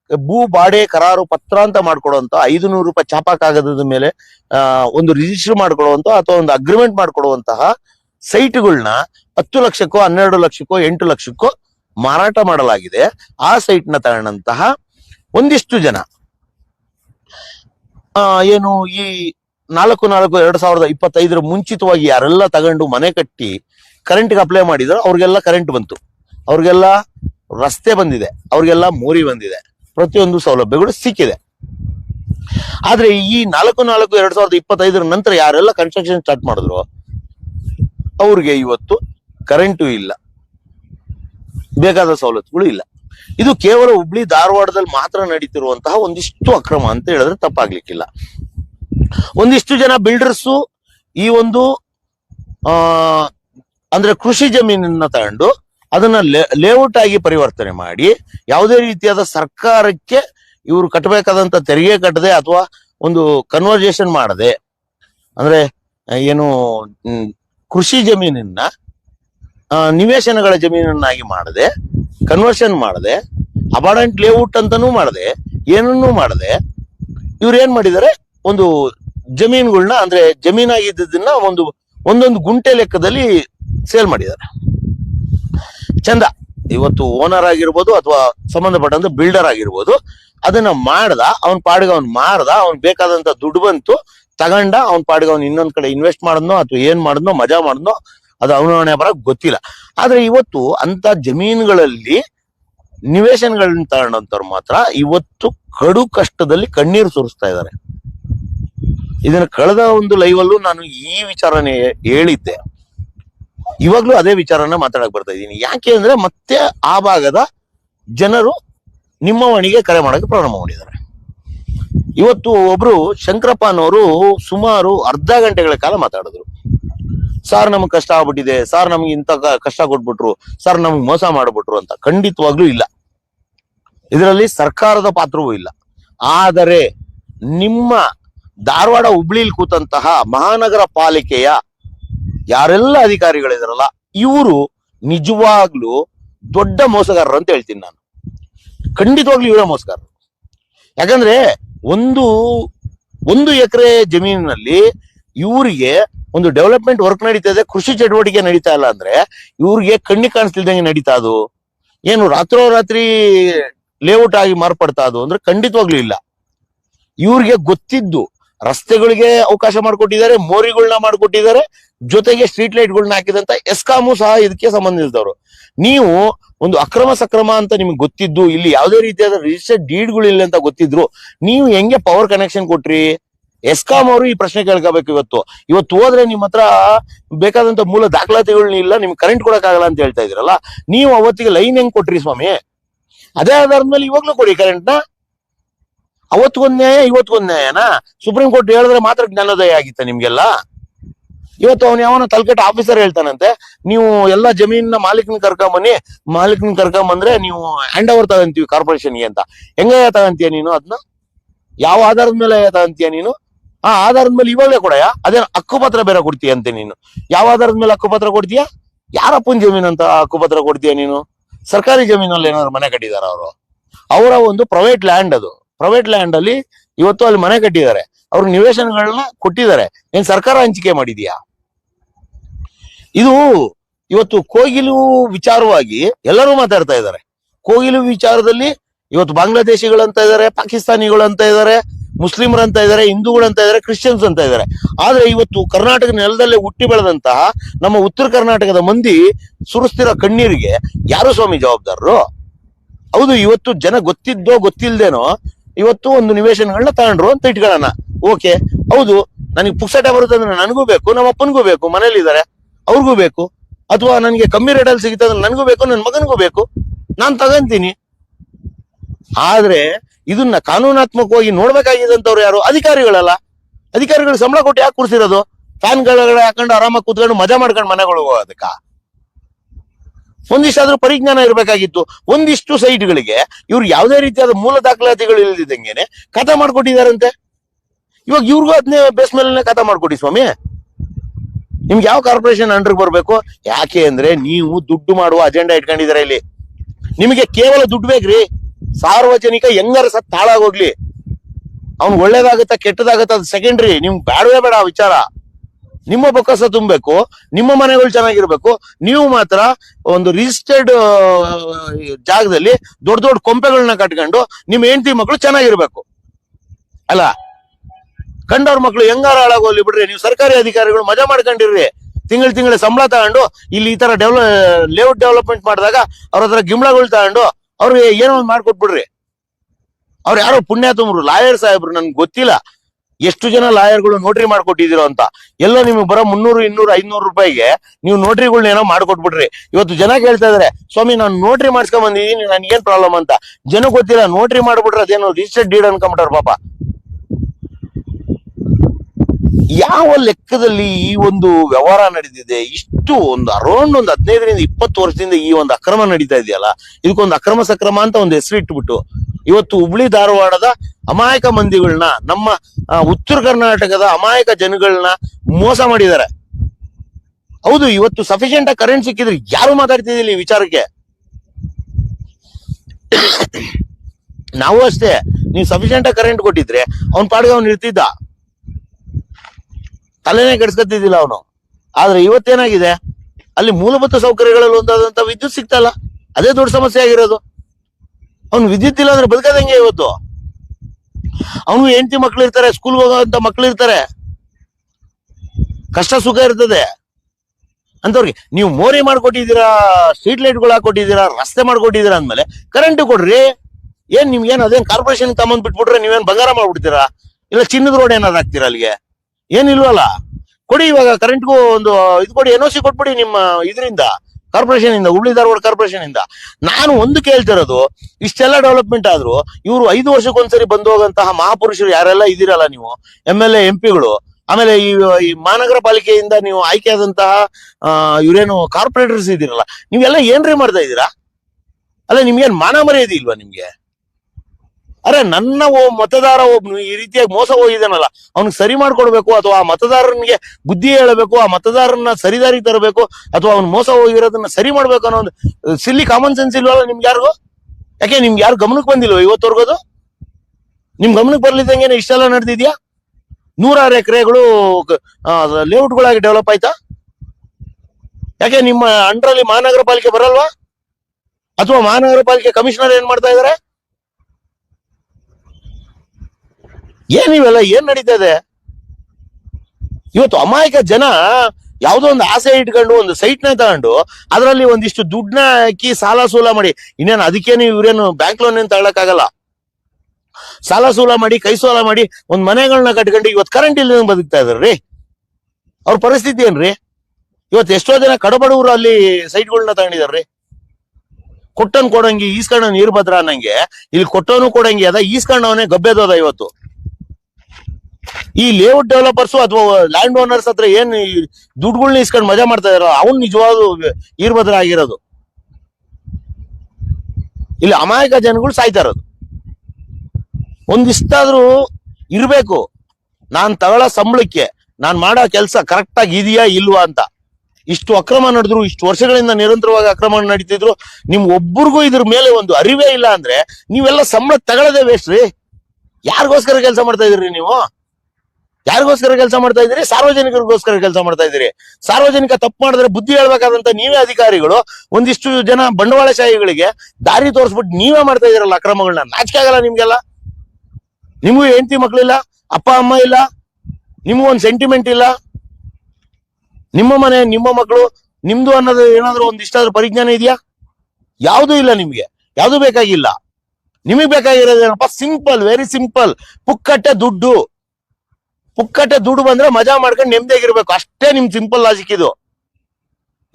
ಭೂ ಬಾಡೆ ಕರಾರು ಪತ್ರ ಅಂತ ಮಾಡ್ಕೊಡುವಂತ ಐದು ನೂರು ರೂಪಾಯಿ ಚಾಪಾ ಕಾಗದದ ಮೇಲೆ ಒಂದು ರಿಜಿಸ್ಟರ್ ಮಾಡ್ಕೊಡುವಂತ ಅಥವಾ ಒಂದು ಅಗ್ರಿಮೆಂಟ್ ಮಾಡ್ಕೊಡುವಂತಹ ಸೈಟ್ಗಳನ್ನ ಹತ್ತು ಲಕ್ಷಕ್ಕೋ ಹನ್ನೆರಡು ಲಕ್ಷಕ್ಕೋ ಎಂಟು ಲಕ್ಷಕ್ಕೋ ಮಾರಾಟ ಮಾಡಲಾಗಿದೆ. ಆ ಸೈಟ್ನ ತಗೊಂಡಂತಹ ಒಂದಿಷ್ಟು ಜನ. ಆ, ಏನು ಈ ನಾಲ್ಕು ನಾಲ್ಕು ಎರಡ್ ಸಾವಿರದ ಇಪ್ಪತ್ತೈದರ ಮುಂಚಿತವಾಗಿ ಯಾರೆಲ್ಲ ತಗೊಂಡು ಮನೆ ಕಟ್ಟಿ ಕರೆಂಟ್ಗೆ ಅಪ್ಲೈ ಮಾಡಿದ್ರು ಅವ್ರಿಗೆಲ್ಲ ಕರೆಂಟ್ ಬಂತು. ಅವ್ರಿಗೆಲ್ಲ ರಸ್ತೆ ಬಂದಿದೆ. ಅವ್ರಿಗೆಲ್ಲ ಮೋರಿ ಬಂದಿದೆ. ಪ್ರತಿಯೊಂದು ಸೌಲಭ್ಯಗಳು ಸಿಕ್ಕಿದೆ. ಆದ್ರೆ ಈ ನಾಲ್ಕು ನಾಲ್ಕು ಎರಡ್ ಸಾವಿರದ ಇಪ್ಪತ್ತೈದರ ನಂತರ ಯಾರೆಲ್ಲ ಕನ್ಸ್ಟ್ರಕ್ಷನ್ ಸ್ಟಾರ್ಟ್ ಮಾಡಿದ್ರು? ಅವ್ರಿಗೆ ಇವತ್ತು ಕರೆಂಟು ಇಲ್ಲ. ಬೇಕಾದ ಸವಲತ್ತುಗಳು ಇಲ್ಲ. ಇದು ಕೇವಲ ಹುಬ್ಳಿ ಧಾರವಾಡದಲ್ಲಿ ಮಾತ್ರ ನಡೀತಿರುವಂತಹ ಒಂದಿಷ್ಟು ಅಕ್ರಮ ಅಂತ ಹೇಳಿದ್ರೆ ತಪ್ಪಾಗ್ಲಿಕ್ಕಿಲ್ಲ. ಒಂದಿಷ್ಟು ಜನ ಬಿಲ್ಡರ್ಸು ಈ ಒಂದು ಅಂದ್ರೆ ಕೃಷಿ ಜಮೀನನ್ನ ತಗೊಂಡು ಅದನ್ನ ಲೇಔಟ್ ಆಗಿ ಪರಿವರ್ತನೆ ಮಾಡಿ ಯಾವುದೇ ರೀತಿಯಾದ ಸರ್ಕಾರಕ್ಕೆ ಇವರು ಕಟ್ಟಬೇಕಾದಂತ ತೆರಿಗೆ ಕಟ್ಟದೆ ಅಥವಾ ಒಂದು ಕನ್ವರ್ಜೇಷನ್ ಮಾಡದೆ, ಅಂದ್ರೆ ಏನು ಕೃಷಿ ಜಮೀನನ್ನ ನಿವೇಶನಗಳ ಜಮೀನನ್ನಾಗಿ ಮಾಡದೆ ಕನ್ವರ್ಷನ್ ಮಾಡದೆ ಅಬಾರ್ಡೆಂಟ್ ಲೇಔಟ್ ಅಂತಾನೂ ಮಾಡದೆ, ಏನನ್ನೂ ಮಾಡದೆ, ಇವ್ರು ಏನ್ ಮಾಡಿದ್ದಾರೆ? ಒಂದು ಜಮೀನುಗಳನ್ನ ಅಂದ್ರೆ ಜಮೀನಾಗಿದ್ದದನ್ನ ಒಂದು, ಒಂದೊಂದು ಗುಂಟೆ ಲೆಕ್ಕದಲ್ಲಿ ಸೇಲ್ ಮಾಡಿದ್ದಾರೆ. ಚಂದ. ಇವತ್ತು ಓನರ್ ಆಗಿರ್ಬೋದು ಅಥವಾ ಸಂಬಂಧಪಟ್ಟಂತ ಬಿಲ್ಡರ್ ಆಗಿರ್ಬೋದು, ಅದನ್ನ ಮಾಡ್ದ, ಅವನ್ ಪಾಡಿಗೆ ಅವ್ನ್ ಮಾರ್ದ, ಅವ್ನ್ ಬೇಕಾದಂತ ದುಡ್ಡು ಬಂತು, ತಗೊಂಡ ಅವ್ನ್ ಪಾಡಿಗೆ ಅವ್ನ್ ಇನ್ನೊಂದ್ ಕಡೆ ಇನ್ವೆಸ್ಟ್ ಮಾಡಿದ್ನೋ ಅಥವಾ ಏನ್ ಮಾಡಿದ್ನೋ, ಮಜಾ ಮಾಡಿದ್ನೋ, ಅದು ಅವನ ಬರ ಗೊತ್ತಿಲ್ಲ. ಆದ್ರೆ ಇವತ್ತು ಅಂತ ಜಮೀನುಗಳಲ್ಲಿ ನಿವೇಶನಗಳನ್ನ ತಗೊಂಡಂತವ್ರು ಮಾತ್ರ ಇವತ್ತು ಕಡು ಕಷ್ಟದಲ್ಲಿ ಕಣ್ಣೀರು ಸುರಿಸ್ತಾ ಇದ್ದಾರೆ. ಇದನ್ನ ಕಳೆದ ಒಂದು ಲೈವ್ ಅಲ್ಲೂ ನಾನು ಈ ವಿಚಾರನೇ ಹೇಳಿದ್ದೆ. ಇವಾಗ್ಲೂ ಅದೇ ವಿಚಾರನ ಮಾತಾಡಕ್ ಬರ್ತಾ ಇದ್ದೀನಿ. ಯಾಕೆ ಅಂದ್ರೆ ಮತ್ತೆ ಆ ಭಾಗದ ಜನರು ನಿಮ್ಮ ಮಣಿಗೆ ಕರೆ ಮಾಡಕ್ಕೆ ಪ್ರಾರಂಭ ಮಾಡಿದ್ದಾರೆ. ಇವತ್ತು ಒಬ್ರು ಅನ್ನೋರು ಸುಮಾರು ಅರ್ಧ ಗಂಟೆಗಳ ಕಾಲ ಮಾತಾಡಿದ್ರು. ಸರ್ ನಮ್ಗೆ ಕಷ್ಟ ಆಗ್ಬಿಟ್ಟಿದೆ, ಸರ್ ನಮ್ಗೆ ಇಂಥ ಕಷ್ಟ ಕೊಟ್ಬಿಟ್ರು, ಸರ್ ನಮ್ಗೆ ಮೋಸ ಮಾಡ್ಬಿಟ್ರು ಅಂತ ಖಂಡಿತವಾಗ್ಲೂ ಇಲ್ಲ. ಇದರಲ್ಲಿ ಸರ್ಕಾರದ ಪಾತ್ರವೂ ಇಲ್ಲ. ಆದರೆ ನಿಮ್ಮ ಧಾರವಾಡ ಹುಬ್ಳಿಲಿ ಕೂತಂತಹ ಮಹಾನಗರ ಪಾಲಿಕೆಯ ಯಾರೆಲ್ಲ ಅಧಿಕಾರಿಗಳಿದಾರಲ್ಲ, ಇವರು ನಿಜವಾಗ್ಲೂ ದೊಡ್ಡ ಮೋಸಗಾರರು ಅಂತ ಹೇಳ್ತೀನಿ ನಾನು. ಖಂಡಿತವಾಗ್ಲೂ ಇವರೇ ಮೋಸಗಾರರು. ಯಾಕಂದ್ರೆ ಒಂದು ಒಂದು ಎಕರೆ ಜಮೀನಿನಲ್ಲಿ ಇವರಿಗೆ ಒಂದು ಡೆವಲಪ್ಮೆಂಟ್ ವರ್ಕ್ ನಡೀತಾ ಇದೆ, ಕೃಷಿ ಚಟುವಟಿಕೆ ನಡೀತಾ ಇಲ್ಲ ಅಂದ್ರೆ ಇವ್ರಿಗೆ ಕಣ್ಣಿ ಕಾಣಿಸ್ತಿಲ್ದಂಗೆ ನಡೀತಾ ಅದು. ಏನು ರಾತ್ರೋರಾತ್ರಿ ಲೇಔಟ್ ಆಗಿ ಮಾರ್ಪಡ್ತಾ ಅದು ಅಂದ್ರೆ ಖಂಡಿತವಾಗ್ಲೂ ಇಲ್ಲ. ಇವ್ರಿಗೆ ಗೊತ್ತಿದ್ದು ರಸ್ತೆಗಳಿಗೆ ಅವಕಾಶ ಮಾಡಿಕೊಟ್ಟಿದ್ದಾರೆ ಮೋರಿಗಳನ್ನ ಮಾಡಿಕೊಟ್ಟಿದ್ದಾರೆ, ಜೊತೆಗೆ ಸ್ಟ್ರೀಟ್ ಲೈಟ್ ಗಳನ್ನ ಹಾಕಿದಂತ ಎಸ್ಕಾಮು ಸಹ ಇದಕ್ಕೆ ಸಂಬಂಧಿಸಿದವರು ನೀವು ಒಂದು ಅಕ್ರಮ ಸಕ್ರಮ ಅಂತ ನಿಮ್ಗೆ ಗೊತ್ತಿದ್ದು, ಇಲ್ಲಿ ಯಾವುದೇ ರೀತಿಯಾದ ರಿಜಿಸ್ಟರ್ಡ್ ಡೀಡ್ಗಳು ಇಲ್ಲ ಅಂತ ಗೊತ್ತಿದ್ರು, ನೀವು ಹೆಂಗೆ ಪವರ್ ಕನೆಕ್ಷನ್ ಕೊಟ್ರಿ? ಎಸ್ಕಾಂ ಅವರು ಈ ಪ್ರಶ್ನೆ ಕೇಳ್ಕೋಬೇಕು ಇವತ್ತು. ಇವತ್ತು ಹೋದ್ರೆ ನಿಮ್ಮ ಹತ್ರ ಬೇಕಾದಂತ ಮೂಲ ದಾಖಲಾತಿಗಳನ್ನ ಇಲ್ಲ, ನಿಮ್ಗೆ ಕರೆಂಟ್ ಕೊಡಕ್ಕಾಗಲ್ಲ ಅಂತ ಹೇಳ್ತಾ ಇದ್ರಲ್ಲ ನೀವು ಅವತ್ತಿಗೆ ಲೈನ್ ಹೆಂಗ್ ಕೊಟ್ರಿ ಸ್ವಾಮಿ? ಅದೇ ಆಧಾರದ ಮೇಲೆ ಇವಾಗ್ಲೂ ಕೊಡಿ ಕರೆಂಟ್ನ ಅವತ್ತಿಗೊಂದ್ ನ್ಯಾಯ ಇವತ್ತಿಗೊಂದ್ ನ್ಯಾಯನಾ? ಸುಪ್ರೀಂ ಕೋರ್ಟ್ ಹೇಳಿದ್ರೆ ಮಾತ್ರ ಜ್ಞಾನೋದಯ ಆಗಿತ್ತ ನಿಮ್ಗೆಲ್ಲ? ಇವತ್ತು ಅವನು ಯಾವನ ತಲ್ಕಟ್ಟ ಆಫೀಸರ್ ಹೇಳ್ತಾನಂತೆ, ನೀವು ಎಲ್ಲಾ ಜಮೀನಿನ ಮಾಲೀಕನ ಕರ್ಕೊಂಬನ್ನಿ, ಮಾಲೀಕನ ಕರ್ಕೊಂಬಂದ್ರೆ ನೀವು ಹ್ಯಾಂಡ್ ಓವರ್ ತಗಂತೀವಿ ಕಾರ್ಪೊರೇಷನ್ಗೆ ಅಂತ. ಹೆಂಗ ತಗಂತೀಯ ನೀನು ಅದನ್ನ ಯಾವ ಆಧಾರದ ಮೇಲೆ ತಗಂತೀಯ ನೀನು? ಆ ಆಧಾರದ ಮೇಲೆ ಇವಾಗಲೇ ಕೊಡಯ ಅದೇ ಹಕ್ಕುಪತ್ರ ಬೇರೆ ಕೊಡ್ತೀಯ ಅಂತೆ ನೀನು. ಯಾವ ಆಧಾರದ ಮೇಲೆ ಹಕ್ಕುಪತ್ರ ಕೊಡ್ತೀಯ? ಯಾರಪ್ಪನ ಜಮೀನ್ ಅಂತ ಹಕ್ಕುಪತ್ರ ಕೊಡ್ತೀಯ ನೀನು? ಸರ್ಕಾರಿ ಜಮೀನಲ್ಲಿ ಏನಾದ್ರು ಮನೆ ಕಟ್ಟಿದಾರ ಅವರು? ಅವರ ಒಂದು ಪ್ರೈವೇಟ್ ಲ್ಯಾಂಡ್ ಅದು. ಪ್ರೈವೇಟ್ ಲ್ಯಾಂಡ್ ಅಲ್ಲಿ ಇವತ್ತು ಅಲ್ಲಿ ಮನೆ ಕಟ್ಟಿದ್ದಾರೆ. ಅವ್ರ ನಿವೇಶನಗಳನ್ನ ಕೊಟ್ಟಿದ್ದಾರೆ. ಏನ್ ಸರ್ಕಾರ ಹಂಚಿಕೆ ಮಾಡಿದೀಯಾ? ಇದು ಇವತ್ತು ಕೋಗಿಲು ವಿಚಾರವಾಗಿ ಎಲ್ಲರೂ ಮಾತಾಡ್ತಾ ಇದ್ದಾರೆ. ಕೋಗಿಲು ವಿಚಾರದಲ್ಲಿ ಇವತ್ತು ಬಾಂಗ್ಲಾದೇಶಿಗಳು ಅಂತ ಇದ್ದಾರೆ, ಪಾಕಿಸ್ತಾನಿಗಳು ಅಂತ ಇದ್ದಾರೆ, ಮುಸ್ಲಿಮರು ಅಂತ ಇದ್ದಾರೆ, ಹಿಂದೂಗಳು ಅಂತ ಇದ್ದಾರೆ, ಕ್ರಿಶ್ಚಿಯನ್ಸ್ ಅಂತ ಇದ್ದಾರೆ. ಆದ್ರೆ ಇವತ್ತು ಕರ್ನಾಟಕ ನೆಲದಲ್ಲೇ ಹುಟ್ಟಿ ಬೆಳೆದಂತಹ ನಮ್ಮ ಉತ್ತರ ಕರ್ನಾಟಕದ ಮಂದಿ ಸುರಿಸ್ತಿರೋ ಕಣ್ಣೀರಿಗೆ ಯಾರು ಸ್ವಾಮಿ ಜವಾಬ್ದಾರರು? ಹೌದು, ಇವತ್ತು ಜನ ಗೊತ್ತಿದ್ದೋ ಗೊತ್ತಿಲ್ದೇನೋ ಇವತ್ತು ಒಂದು ನಿವೇಶನಗಳನ್ನ ತಗೊಂಡ್ರು ಅಂತ ಇಟ್ಕೊಳ್ಳೋಣ. ಓಕೆ ಹೌದು, ನನಗೆ ಪುಕ್ಸಟ ಬರುತ್ತೆ ಅಂದ್ರೆ ನನಗೂ ಬೇಕು, ನಮ್ಮ ಅಪ್ಪನಿಗೂ ಬೇಕು ಮನೇಲಿ ಇದ್ದಾರೆ ಅವ್ರಿಗೂ ಬೇಕು. ಅಥವಾ ನನಗೆ ಕಮ್ಮಿ ರೇಟಲ್ಲಿ ಸಿಗುತ್ತೆ ಅಂದ್ರೆ ನನಗೂ ಬೇಕು, ನನ್ನ ಮಗನಿಗೂ ಬೇಕು. ನಾನು ತಗೊಂತೀನಿ. ಆದ್ರೆ ಇದನ್ನ ಕಾನೂನಾತ್ಮಕವಾಗಿ ನೋಡ್ಬೇಕಾಗಿದ್ದಂಥವ್ರು ಯಾರು? ಅಧಿಕಾರಿಗಳಲ್ಲ. ಅಧಿಕಾರಿಗಳು ಸಂಬಳ ಕೊಟ್ಟು ಯಾಕೆ ಕೂರ್ಸಿರೋದು? ಫ್ಯಾನ್ಗಳ ಹಾಕೊಂಡು ಆರಾಮಾಗಿ ಕೂತ್ಕೊಂಡು ಮಜಾ ಮಾಡ್ಕೊಂಡು ಮನೆಗಳು ಹೋಗೋದಕ್ಕ? ಒಂದಿಷ್ಟಾದ್ರೂ ಪರಿಜ್ಞಾನ ಇರಬೇಕಾಗಿತ್ತು. ಒಂದಿಷ್ಟು ಸೈಟ್ಗಳಿಗೆ ಇವ್ರು ಯಾವುದೇ ರೀತಿಯಾದ ಮೂಲ ದಾಖಲಾತಿಗಳು ಇಲ್ಲದಿದ್ದಂಗೆನೆ ಕಥೆ ಮಾಡ್ಕೊಟ್ಟಿದಾರಂತೆ. ಇವಾಗ ಇವ್ರಿಗೂ ಅದನ್ನೇ ಬೇಸ್ ಮೇಲೆ ಕಥೆ ಮಾಡ್ಕೊಡಿ ಸ್ವಾಮಿ. ನಿಮ್ಗೆ ಯಾವ ಕಾರ್ಪೊರೇಷನ್ ಅಂಡರ್ ಬರಬೇಕು? ಯಾಕೆ ಅಂದ್ರೆ ನೀವು ದುಡ್ಡು ಮಾಡುವ ಅಜೆಂಡಾ ಇಟ್ಕೊಂಡಿದ್ದೀರಾ ಇಲ್ಲಿ. ನಿಮಗೆ ಕೇವಲ ದುಡ್ಡು ಬೇಕ್ರಿ. ಸಾರ್ವಜನಿಕ ಹೆಂಗಾರ ಸತ್ ಹಾಳಾಗೋಗ್ಲಿ ಅವ್ನ್ ಒಳ್ಳೇದಾಗತ್ತ ಕೆಟ್ಟದಾಗತ್ತ ಅದು ಸೆಕೆಂಡ್ರಿ ನಿಮ್ಗೆ ಬೇಡವೇ ಬೇಡ ವಿಚಾರ. ನಿಮ್ಮ ಬೊಕ್ಕಸ ತುಂಬಬೇಕು, ನಿಮ್ಮ ಮನೆಗಳು ಚೆನ್ನಾಗಿರ್ಬೇಕು, ನೀವು ಮಾತ್ರ ಒಂದು ರಿಜಿಸ್ಟರ್ಡ್ ಜಾಗದಲ್ಲಿ ದೊಡ್ಡ ದೊಡ್ಡ ಕೊಂಪೆಗಳನ್ನ ಕಟ್ಕೊಂಡು ನಿಮ್ಮ ಹೆಂಡತಿ ಮಕ್ಕಳು ಚೆನ್ನಾಗಿರ್ಬೇಕು. ಅಲ್ಲ, ಕಂಡವ್ರ ಮಕ್ಕಳು ಹೆಂಗಾರ ಹಾಳಾಗೋಲಿ ಬಿಡ್ರಿ, ನೀವು ಸರ್ಕಾರಿ ಅಧಿಕಾರಿಗಳು ಮಜಾ ಮಾಡ್ಕೊಂಡಿರ್ರಿ. ತಿಂಗಳ ತಿಂಗಳ ಸಂಬಳ ತಗೊಂಡು ಇಲ್ಲಿ ಈ ತರ ಡೆವಲಪ್ ಲೇಔಟ್ ಡೆವಲಪ್ಮೆಂಟ್ ಮಾಡಿದಾಗ ಅವ್ರ ಹತ್ರ ಗಿಮ್ಳಗಳು ತಗೊಂಡು ಅವ್ರಿಗೆ ಏನೋ ಒಂದು ಮಾಡ್ಕೊಟ್ಬಿಡ್ರಿ. ಅವ್ರು ಯಾರೋ ಪುಣ್ಯಾತಮರು, ಲಾಯರ್ ಸಾಹೇಬ್ರು ನನ್ಗೆ ಗೊತ್ತಿಲ್ಲ. ಎಷ್ಟು ಜನ ಲಾಯರ್ಗಳು ನೋಟ್ರಿ ಮಾಡ್ಕೊಟ್ಟಿದಿರೋ ಅಂತ. ಎಲ್ಲ ನಿಮ್ಗೆ ಬರೋ ಮುನ್ನೂರು, ಇನ್ನೂರು ಐನೂರು ರೂಪಾಯಿಗೆ ನೀವು ನೋಟ್ರಿಗಳನ್ನ ಏನೋ ಮಾಡ್ಕೊಟ್ಬಿಡ್ರಿ ಇವತ್ತು ಜನ ಕೇಳ್ತಾ ಇದಾರೆ, ಸ್ವಾಮಿ, ನಾನು ನೋಟ್ರಿ ಮಾಡ್ಸ್ಕೊಂಡ್ ಬಂದಿದ್ದೀನಿ ನನ್ಗೇನ್ ಪ್ರಾಬ್ಲಮ್ ಅಂತ. ಜನ ಗೊತ್ತಿಲ್ಲ, ನೋಟ್ರಿ ಮಾಡ್ಬಿಟ್ರೆ ಅದೇನು ರಿಜಿಸ್ಟರ್ಡ್ ಡೀಡ್ ಅನ್ಕೊಂಬಿಟ್ಟಾರ ಪಾಪ. ಯಾವ ಲೆಕ್ಕದಲ್ಲಿ ಈ ಒಂದು ವ್ಯವಹಾರ ನಡೆದಿದೆ ಇಷ್ಟು ಒಂದು ಅರೌಂಡ್ ಒಂದು ಹದಿನೈದರಿಂದ ಇಪ್ಪತ್ತು ವರ್ಷದಿಂದ ಈ ಒಂದು ಅಕ್ರಮ ನಡೀತಾ ಇದೆಯಲ್ಲ? ಇದಕ್ಕೊಂದು ಅಕ್ರಮ ಸಕ್ರಮ ಅಂತ ಒಂದು ಹೆಸರು ಇಟ್ಬಿಟ್ಟು. ಇವತ್ತು ಹುಬ್ಳಿ ಧಾರವಾಡದ ಅಮಾಯಕ ಮಂದಿಗಳನ್ನ ನಮ್ಮ ಉತ್ತರ ಕರ್ನಾಟಕದ ಅಮಾಯಕ ಜನಗಳನ್ನ ಮೋಸ ಮಾಡಿದ್ದಾರೆ. ಹೌದು, ಇವತ್ತು ಸಫಿಶಿಯಂಟ್ ಆಗಿ ಕರೆಂಟ್ ಸಿಕ್ಕಿದ್ರೆ ಯಾರು ಮಾತಾಡ್ತಿದ್ದಿಲ್ಲ ಈ ವಿಚಾರಕ್ಕೆ? ನಾವು ಅಷ್ಟೇ, ನೀವು ಸಫಿಶಿಯಂಟ್ ಆಗಿ ಕರೆಂಟ್ ಕೊಟ್ಟಿದ್ರೆ ಅವ್ನ ಪಾಡಿಗೆ ಅವ್ನು ಇರ್ತಿದ್ದ. ತಲೆನೇ ಕೆಡ್ಸ್ಕೊತಿದ್ದಿಲ್ಲ ಅವನು. ಆದ್ರೆ ಇವತ್ತೇನಾಗಿದೆ? ಅಲ್ಲಿ ಮೂಲಭೂತ ಸೌಕರ್ಯಗಳಲ್ಲಿ ಒಂದಾದಂತ ವಿದ್ಯುತ್ ಸಿಗ್ತಲ್ಲ ಅದೇ ದೊಡ್ಡ ಸಮಸ್ಯೆ ಆಗಿರೋದು. ಅವ್ನು ವಿದ್ಯುತ್ ಇಲ್ಲ ಅಂದ್ರೆ ಬದುಕದಂಗೆ ಇವತ್ತು. ಅವನು ಹೆಂಡತಿ ಮಕ್ಳು ಇರ್ತಾರೆ ಸ್ಕೂಲ್ ಹೋಗೋಂತ ಮಕ್ಳು ಇರ್ತಾರೆ. ಕಷ್ಟ ಸುಖ ಇರ್ತದೆ. ಅಂತವ್ರಿಗೆ ನೀವು ಮೋರಿ ಮಾಡ್ಕೊಟ್ಟಿದ್ದೀರಾ ಸ್ಟ್ರೀಟ್ ಲೈಟ್ಗಳು ಹಾಕೊಟ್ಟಿದ್ದೀರಾ, ರಸ್ತೆ ಮಾಡ್ಕೊಟ್ಟಿದ್ದೀರಾ ಅಂದ್ಮೇಲೆ ಕರೆಂಟ್ ಕೊಡ್ರಿ. ಏನ್ ನಿಮ್ಗೇನು ಅದೇನ್ ಕಾರ್ಪೊರೇಷನ್ ತಗೊಂಡ್ ಬಿಟ್ಬಿಟ್ರೆ ನೀವೇನ್ ಬಂಗಾರ ಮಾಡ್ಬಿಡ್ತೀರಾ? ಇಲ್ಲ ಚಿನ್ನದ ರೋಡ್ ಏನಾದ್ರು ಹಾಕ್ತೀರಾ ಅಲ್ಲಿಗೆ? ಏನಿಲ್ವಲ್ಲ? ಕೊಡಿ ಇವಾಗ ಕರೆಂಟ್ಗೂ ಒಂದು ಇದು ಕೊಡಿ ಎನ್ ಸಿ ಕೊಟ್ಬಿಡಿ ನಿಮ್ಮ ಇದರಿಂದ. ಕಾರ್ಪೊರೇಷನ್ ಇಂದ, ಹುಬ್ಳಿ ಧಾರವಾಡ ಕಾರ್ಪೊರೇಷನ್ ಇಂದ. ನಾನು ಒಂದು ಕೇಳ್ತಿರೋದು, ಇಷ್ಟೆಲ್ಲ ಡೆವಲಪ್ಮೆಂಟ್ ಆದ್ರೂ, ಇವರು ಐದು ವರ್ಷಕ್ಕೊಂದ್ಸರಿ ಬಂದು ಹೋಗಂತಹ ಮಹಾಪುರುಷರು ಯಾರೆಲ್ಲ ಇದ್ದೀರಲ್ಲ ನೀವು? ಎಂ ಎಲ್ ಎ ಪಿಗಳು ಆಮೇಲೆ ಈ ಮಹಾನಗರ ಪಾಲಿಕೆಯಿಂದ ನೀವು ಆಯ್ಕೆ ಆದಂತಹ ಇವರೇನು ಕಾರ್ಪೊರೇಟರ್ಸ್ ಇದ್ದೀರಲ್ಲ, ನೀವೆಲ್ಲ ಏನ್ರಿ ಮಾಡ್ತಾ ಇದ್ದೀರಾ? ಅಲ್ಲ, ನಿಮ್ಗೇನ್ ಮಾನ ಮರ್ಯಾದೆ ಇಲ್ವಾ ನಿಮ್ಗೆ? ಅರೆ ನನ್ನ ಓ ಮತದಾರ ಒಬ್ನು ಈ ರೀತಿಯಾಗಿ ಮೋಸ ಹೋಗಿದ್ದಾನಲ್ಲ, ಅವ್ನಿಗೆ ಸರಿ ಮಾಡ್ಕೊಡ್ಬೇಕು ಅಥವಾ ಆ ಮತದಾರನಿಗೆ ಬುದ್ಧಿ ಹೇಳಬೇಕು, ಆ ಮತದಾರನ ಸರಿದಾರಿಗೆ ತರಬೇಕು, ಅಥವಾ ಅವ್ನು ಮೋಸ ಹೋಗಿರೋದನ್ನ ಸರಿ ಮಾಡ್ಬೇಕು ಅನ್ನೋ ಒಂದು ಸಿಲ್ಲಿ ಕಾಮನ್ ಸೆನ್ಸ್ ಇಲ್ವಲ್ಲ ನಿಮ್ಗೆ ಯಾರಿಗೂ? ಯಾಕೆ, ನಿಮ್ಗೆ ಯಾರು ಗಮನಕ್ಕೆ ಬಂದಿಲ್ವ ಇವತ್ತವರೆಗೋದು? ನಿಮ್ ಗಮನಕ್ಕೆ ಬರ್ಲಿದ್ದಂಗೆ ಇಷ್ಟೆಲ್ಲ ನಡೆದಿದ್ಯಾ? ನೂರಾರು ಎಕರೆಗಳು ಲೇಔಟ್ಗಳಾಗಿ ಡೆವಲಪ್ ಆಯ್ತಾ? ಯಾಕೆ, ನಿಮ್ಮ ಅಂಡ್ರಲ್ಲಿ ಮಹಾನಗರ ಪಾಲಿಕೆ ಬರಲ್ವಾ? ಅಥವಾ ಮಹಾನಗರ ಪಾಲಿಕೆ ಕಮಿಷನರ್ ಏನ್ ಮಾಡ್ತಾ ಇದಾರೆ? ಏನ್ ಇವೆಲ್ಲ? ಏನ್ ನಡೀತಾ ಇದೆ ಇವತ್ತು ಅಮಾಯಕ ಜನ ಯಾವುದೋ ಒಂದು ಆಸೆ ಇಟ್ಕೊಂಡು ಒಂದು ಸೈಟ್ನ ತಗೊಂಡು ಅದರಲ್ಲಿ ಒಂದಿಷ್ಟು ದುಡ್ಡನ್ನ ಹಾಕಿ ಸಾಲ ಸೂಲ ಮಾಡಿ. ಇನ್ನೇನು ಅದಕ್ಕೇನು ಇವ್ರೇನು ಬ್ಯಾಂಕ್ ಲೋನ್ ಏನ್ ತಗೊಳಕ್ಕಾಗಲ್ಲ? ಸಾಲ ಸೂಲ ಮಾಡಿ, ಕೈ ಸಾಲ ಮಾಡಿ ಒಂದ್ ಮನೆಗಳನ್ನ ಕಟ್ಕೊಂಡು ಇವತ್ತು ಕರೆಂಟ್ ಇಲ್ಲ ಬದುಕ್ತಾ ರೀ. ಅವ್ರ ಪರಿಸ್ಥಿತಿ ಏನ್ರಿ? ಇವತ್ತು ಎಷ್ಟೋ ಜನ ಕಡಬಡವರು ಅಲ್ಲಿ ಸೈಟ್ಗಳನ್ನ ತಗೊಂಡಿದಾರ್ರಿ ಕೊಟ್ಟನ್ ಕೊಡಂಗಿ ಈಸ್ಕೊಂಡ ನೀರ್ ಭದ್ರ ಅನ್ನಂಗೆ. ಇಲ್ಲಿ ಕೊಟ್ಟೋನು ಕೊಡಂಗಿ ಅದ ಈಸ್ಕೊಂಡವನೇ ಗಬ್ಬೆದೋದ ಇವತ್ತು. ಈ ಲೇಔಟ್ ಡೆವಲಪರ್ಸ್ ಅಥವಾ ಲ್ಯಾಂಡ್ ಓನರ್ಸ್ ಹತ್ರ ಏನ್ ದುಡ್ಡುಗಳನ್ನ ಇಸ್ಕೊಂಡು ಮಜಾ ಮಾಡ್ತಾ ಇದಾರೋ, ಅವ್ನ್ ನಿಜವಾದ ಈರ್ಭದ್ರ ಆಗಿರೋದು. ಇಲ್ಲಿ ಅಮಾಯಕ ಜನಗಳು ಸಾಯ್ತಾ ಇರೋದು. ಒಂದಿಷ್ಟಾದ್ರೂ ಇರ್ಬೇಕು. ನಾನ್ ತಗೊಳ್ಳೋ ಸಂಬಳಕ್ಕೆ, ನಾನ್ ಮಾಡೋ ಕೆಲಸ ಕರೆಕ್ಟ್ ಆಗಿ ಇದೆಯಾ ಇಲ್ವಾ ಅಂತ. ಇಷ್ಟು ಅಕ್ರಮ ನಡೆದ್ರು, ಇಷ್ಟು ವರ್ಷಗಳಿಂದ ನಿರಂತರವಾಗಿ ಅಕ್ರಮ ನಡೀತಿದ್ರು, ನಿಮ್ ಒಬ್ಬರಿಗೂ ಇದ್ರ ಮೇಲೆ ಒಂದು ಅರಿವೇ ಇಲ್ಲ ಅಂದ್ರೆ ನೀವೆಲ್ಲ ಸಂಬಳ ತಗೊಳ್ಳೋದೇ ವೇಸ್ಟ್ ರೀ. ಯಾರಿಗೋಸ್ಕರ ಕೆಲಸ ಮಾಡ್ತಾ ಇದ್ರಿ ನೀವು? ಯಾರಿಗೋಸ್ಕರ ಕೆಲಸ ಮಾಡ್ತಾ ಇದ್ದೀರಿ? ಸಾರ್ವಜನಿಕರಿಗೋಸ್ಕರ ಕೆಲಸ ಮಾಡ್ತಾ ಇದ್ದೀರಿ. ಸಾರ್ವಜನಿಕ ತಪ್ಪು ಮಾಡಿದ್ರೆ ಬುದ್ಧಿ ಹೇಳ್ಬೇಕಾದಂತ ನೀವೇ ಅಧಿಕಾರಿಗಳು. ಒಂದಿಷ್ಟು ಜನ ಬಂಡವಾಳಶಾಹಿಗಳಿಗೆ ದಾರಿ ತೋರಿಸ್ಬಿಟ್ಟು ನೀವೇ ಮಾಡ್ತಾ ಇದೀರಲ್ಲ ಅಕ್ರಮಗಳನ್ನ. ನಾಚಿಕೆ ಆಗಲ್ಲ ನಿಮ್ಗೆಲ್ಲ? ನಿಮಗೂ ಹೆಂಡತಿ ಮಕ್ಳಿಲ್ಲ, ಅಪ್ಪ, ಅಮ್ಮ ಇಲ್ಲ, ನಿಮಗೂ ಒಂದು ಸೆಂಟಿಮೆಂಟ್ ಇಲ್ಲ. ನಿಮ್ಮ ಮನೆ, ನಿಮ್ಮ ಮಕ್ಕಳು ನಿಮ್ದು ಅನ್ನೋದು ಏನಾದ್ರು ಒಂದಿಷ್ಟಾದ್ರೂ ಪರಿಜ್ಞಾನ ಇದೆಯಾ? ಯಾವುದು ಇಲ್ಲ ನಿಮ್ಗೆ. ಯಾವುದು ಬೇಕಾಗಿಲ್ಲ. ನಿಮಗೆ ಬೇಕಾಗಿರೋದೇನಪ್ಪ ಸಿಂಪಲ್ ವೆರಿ ಸಿಂಪಲ್ ಪುಕ್ಕಟ್ಟೆ ದುಡ್ಡು. ಪುಕ್ಕಟ್ಟೆ ದುಡ್ಡು ಬಂದ್ರೆ ಮಜಾ ಮಾಡ್ಕೊಂಡು ನೆಮ್ಮದಿಯಾಗಿರ್ಬೇಕು. ಅಷ್ಟೇ ನಿಮ್ ಸಿಂಪಲ್ ಲಾಜಿಕ್ ಇದು.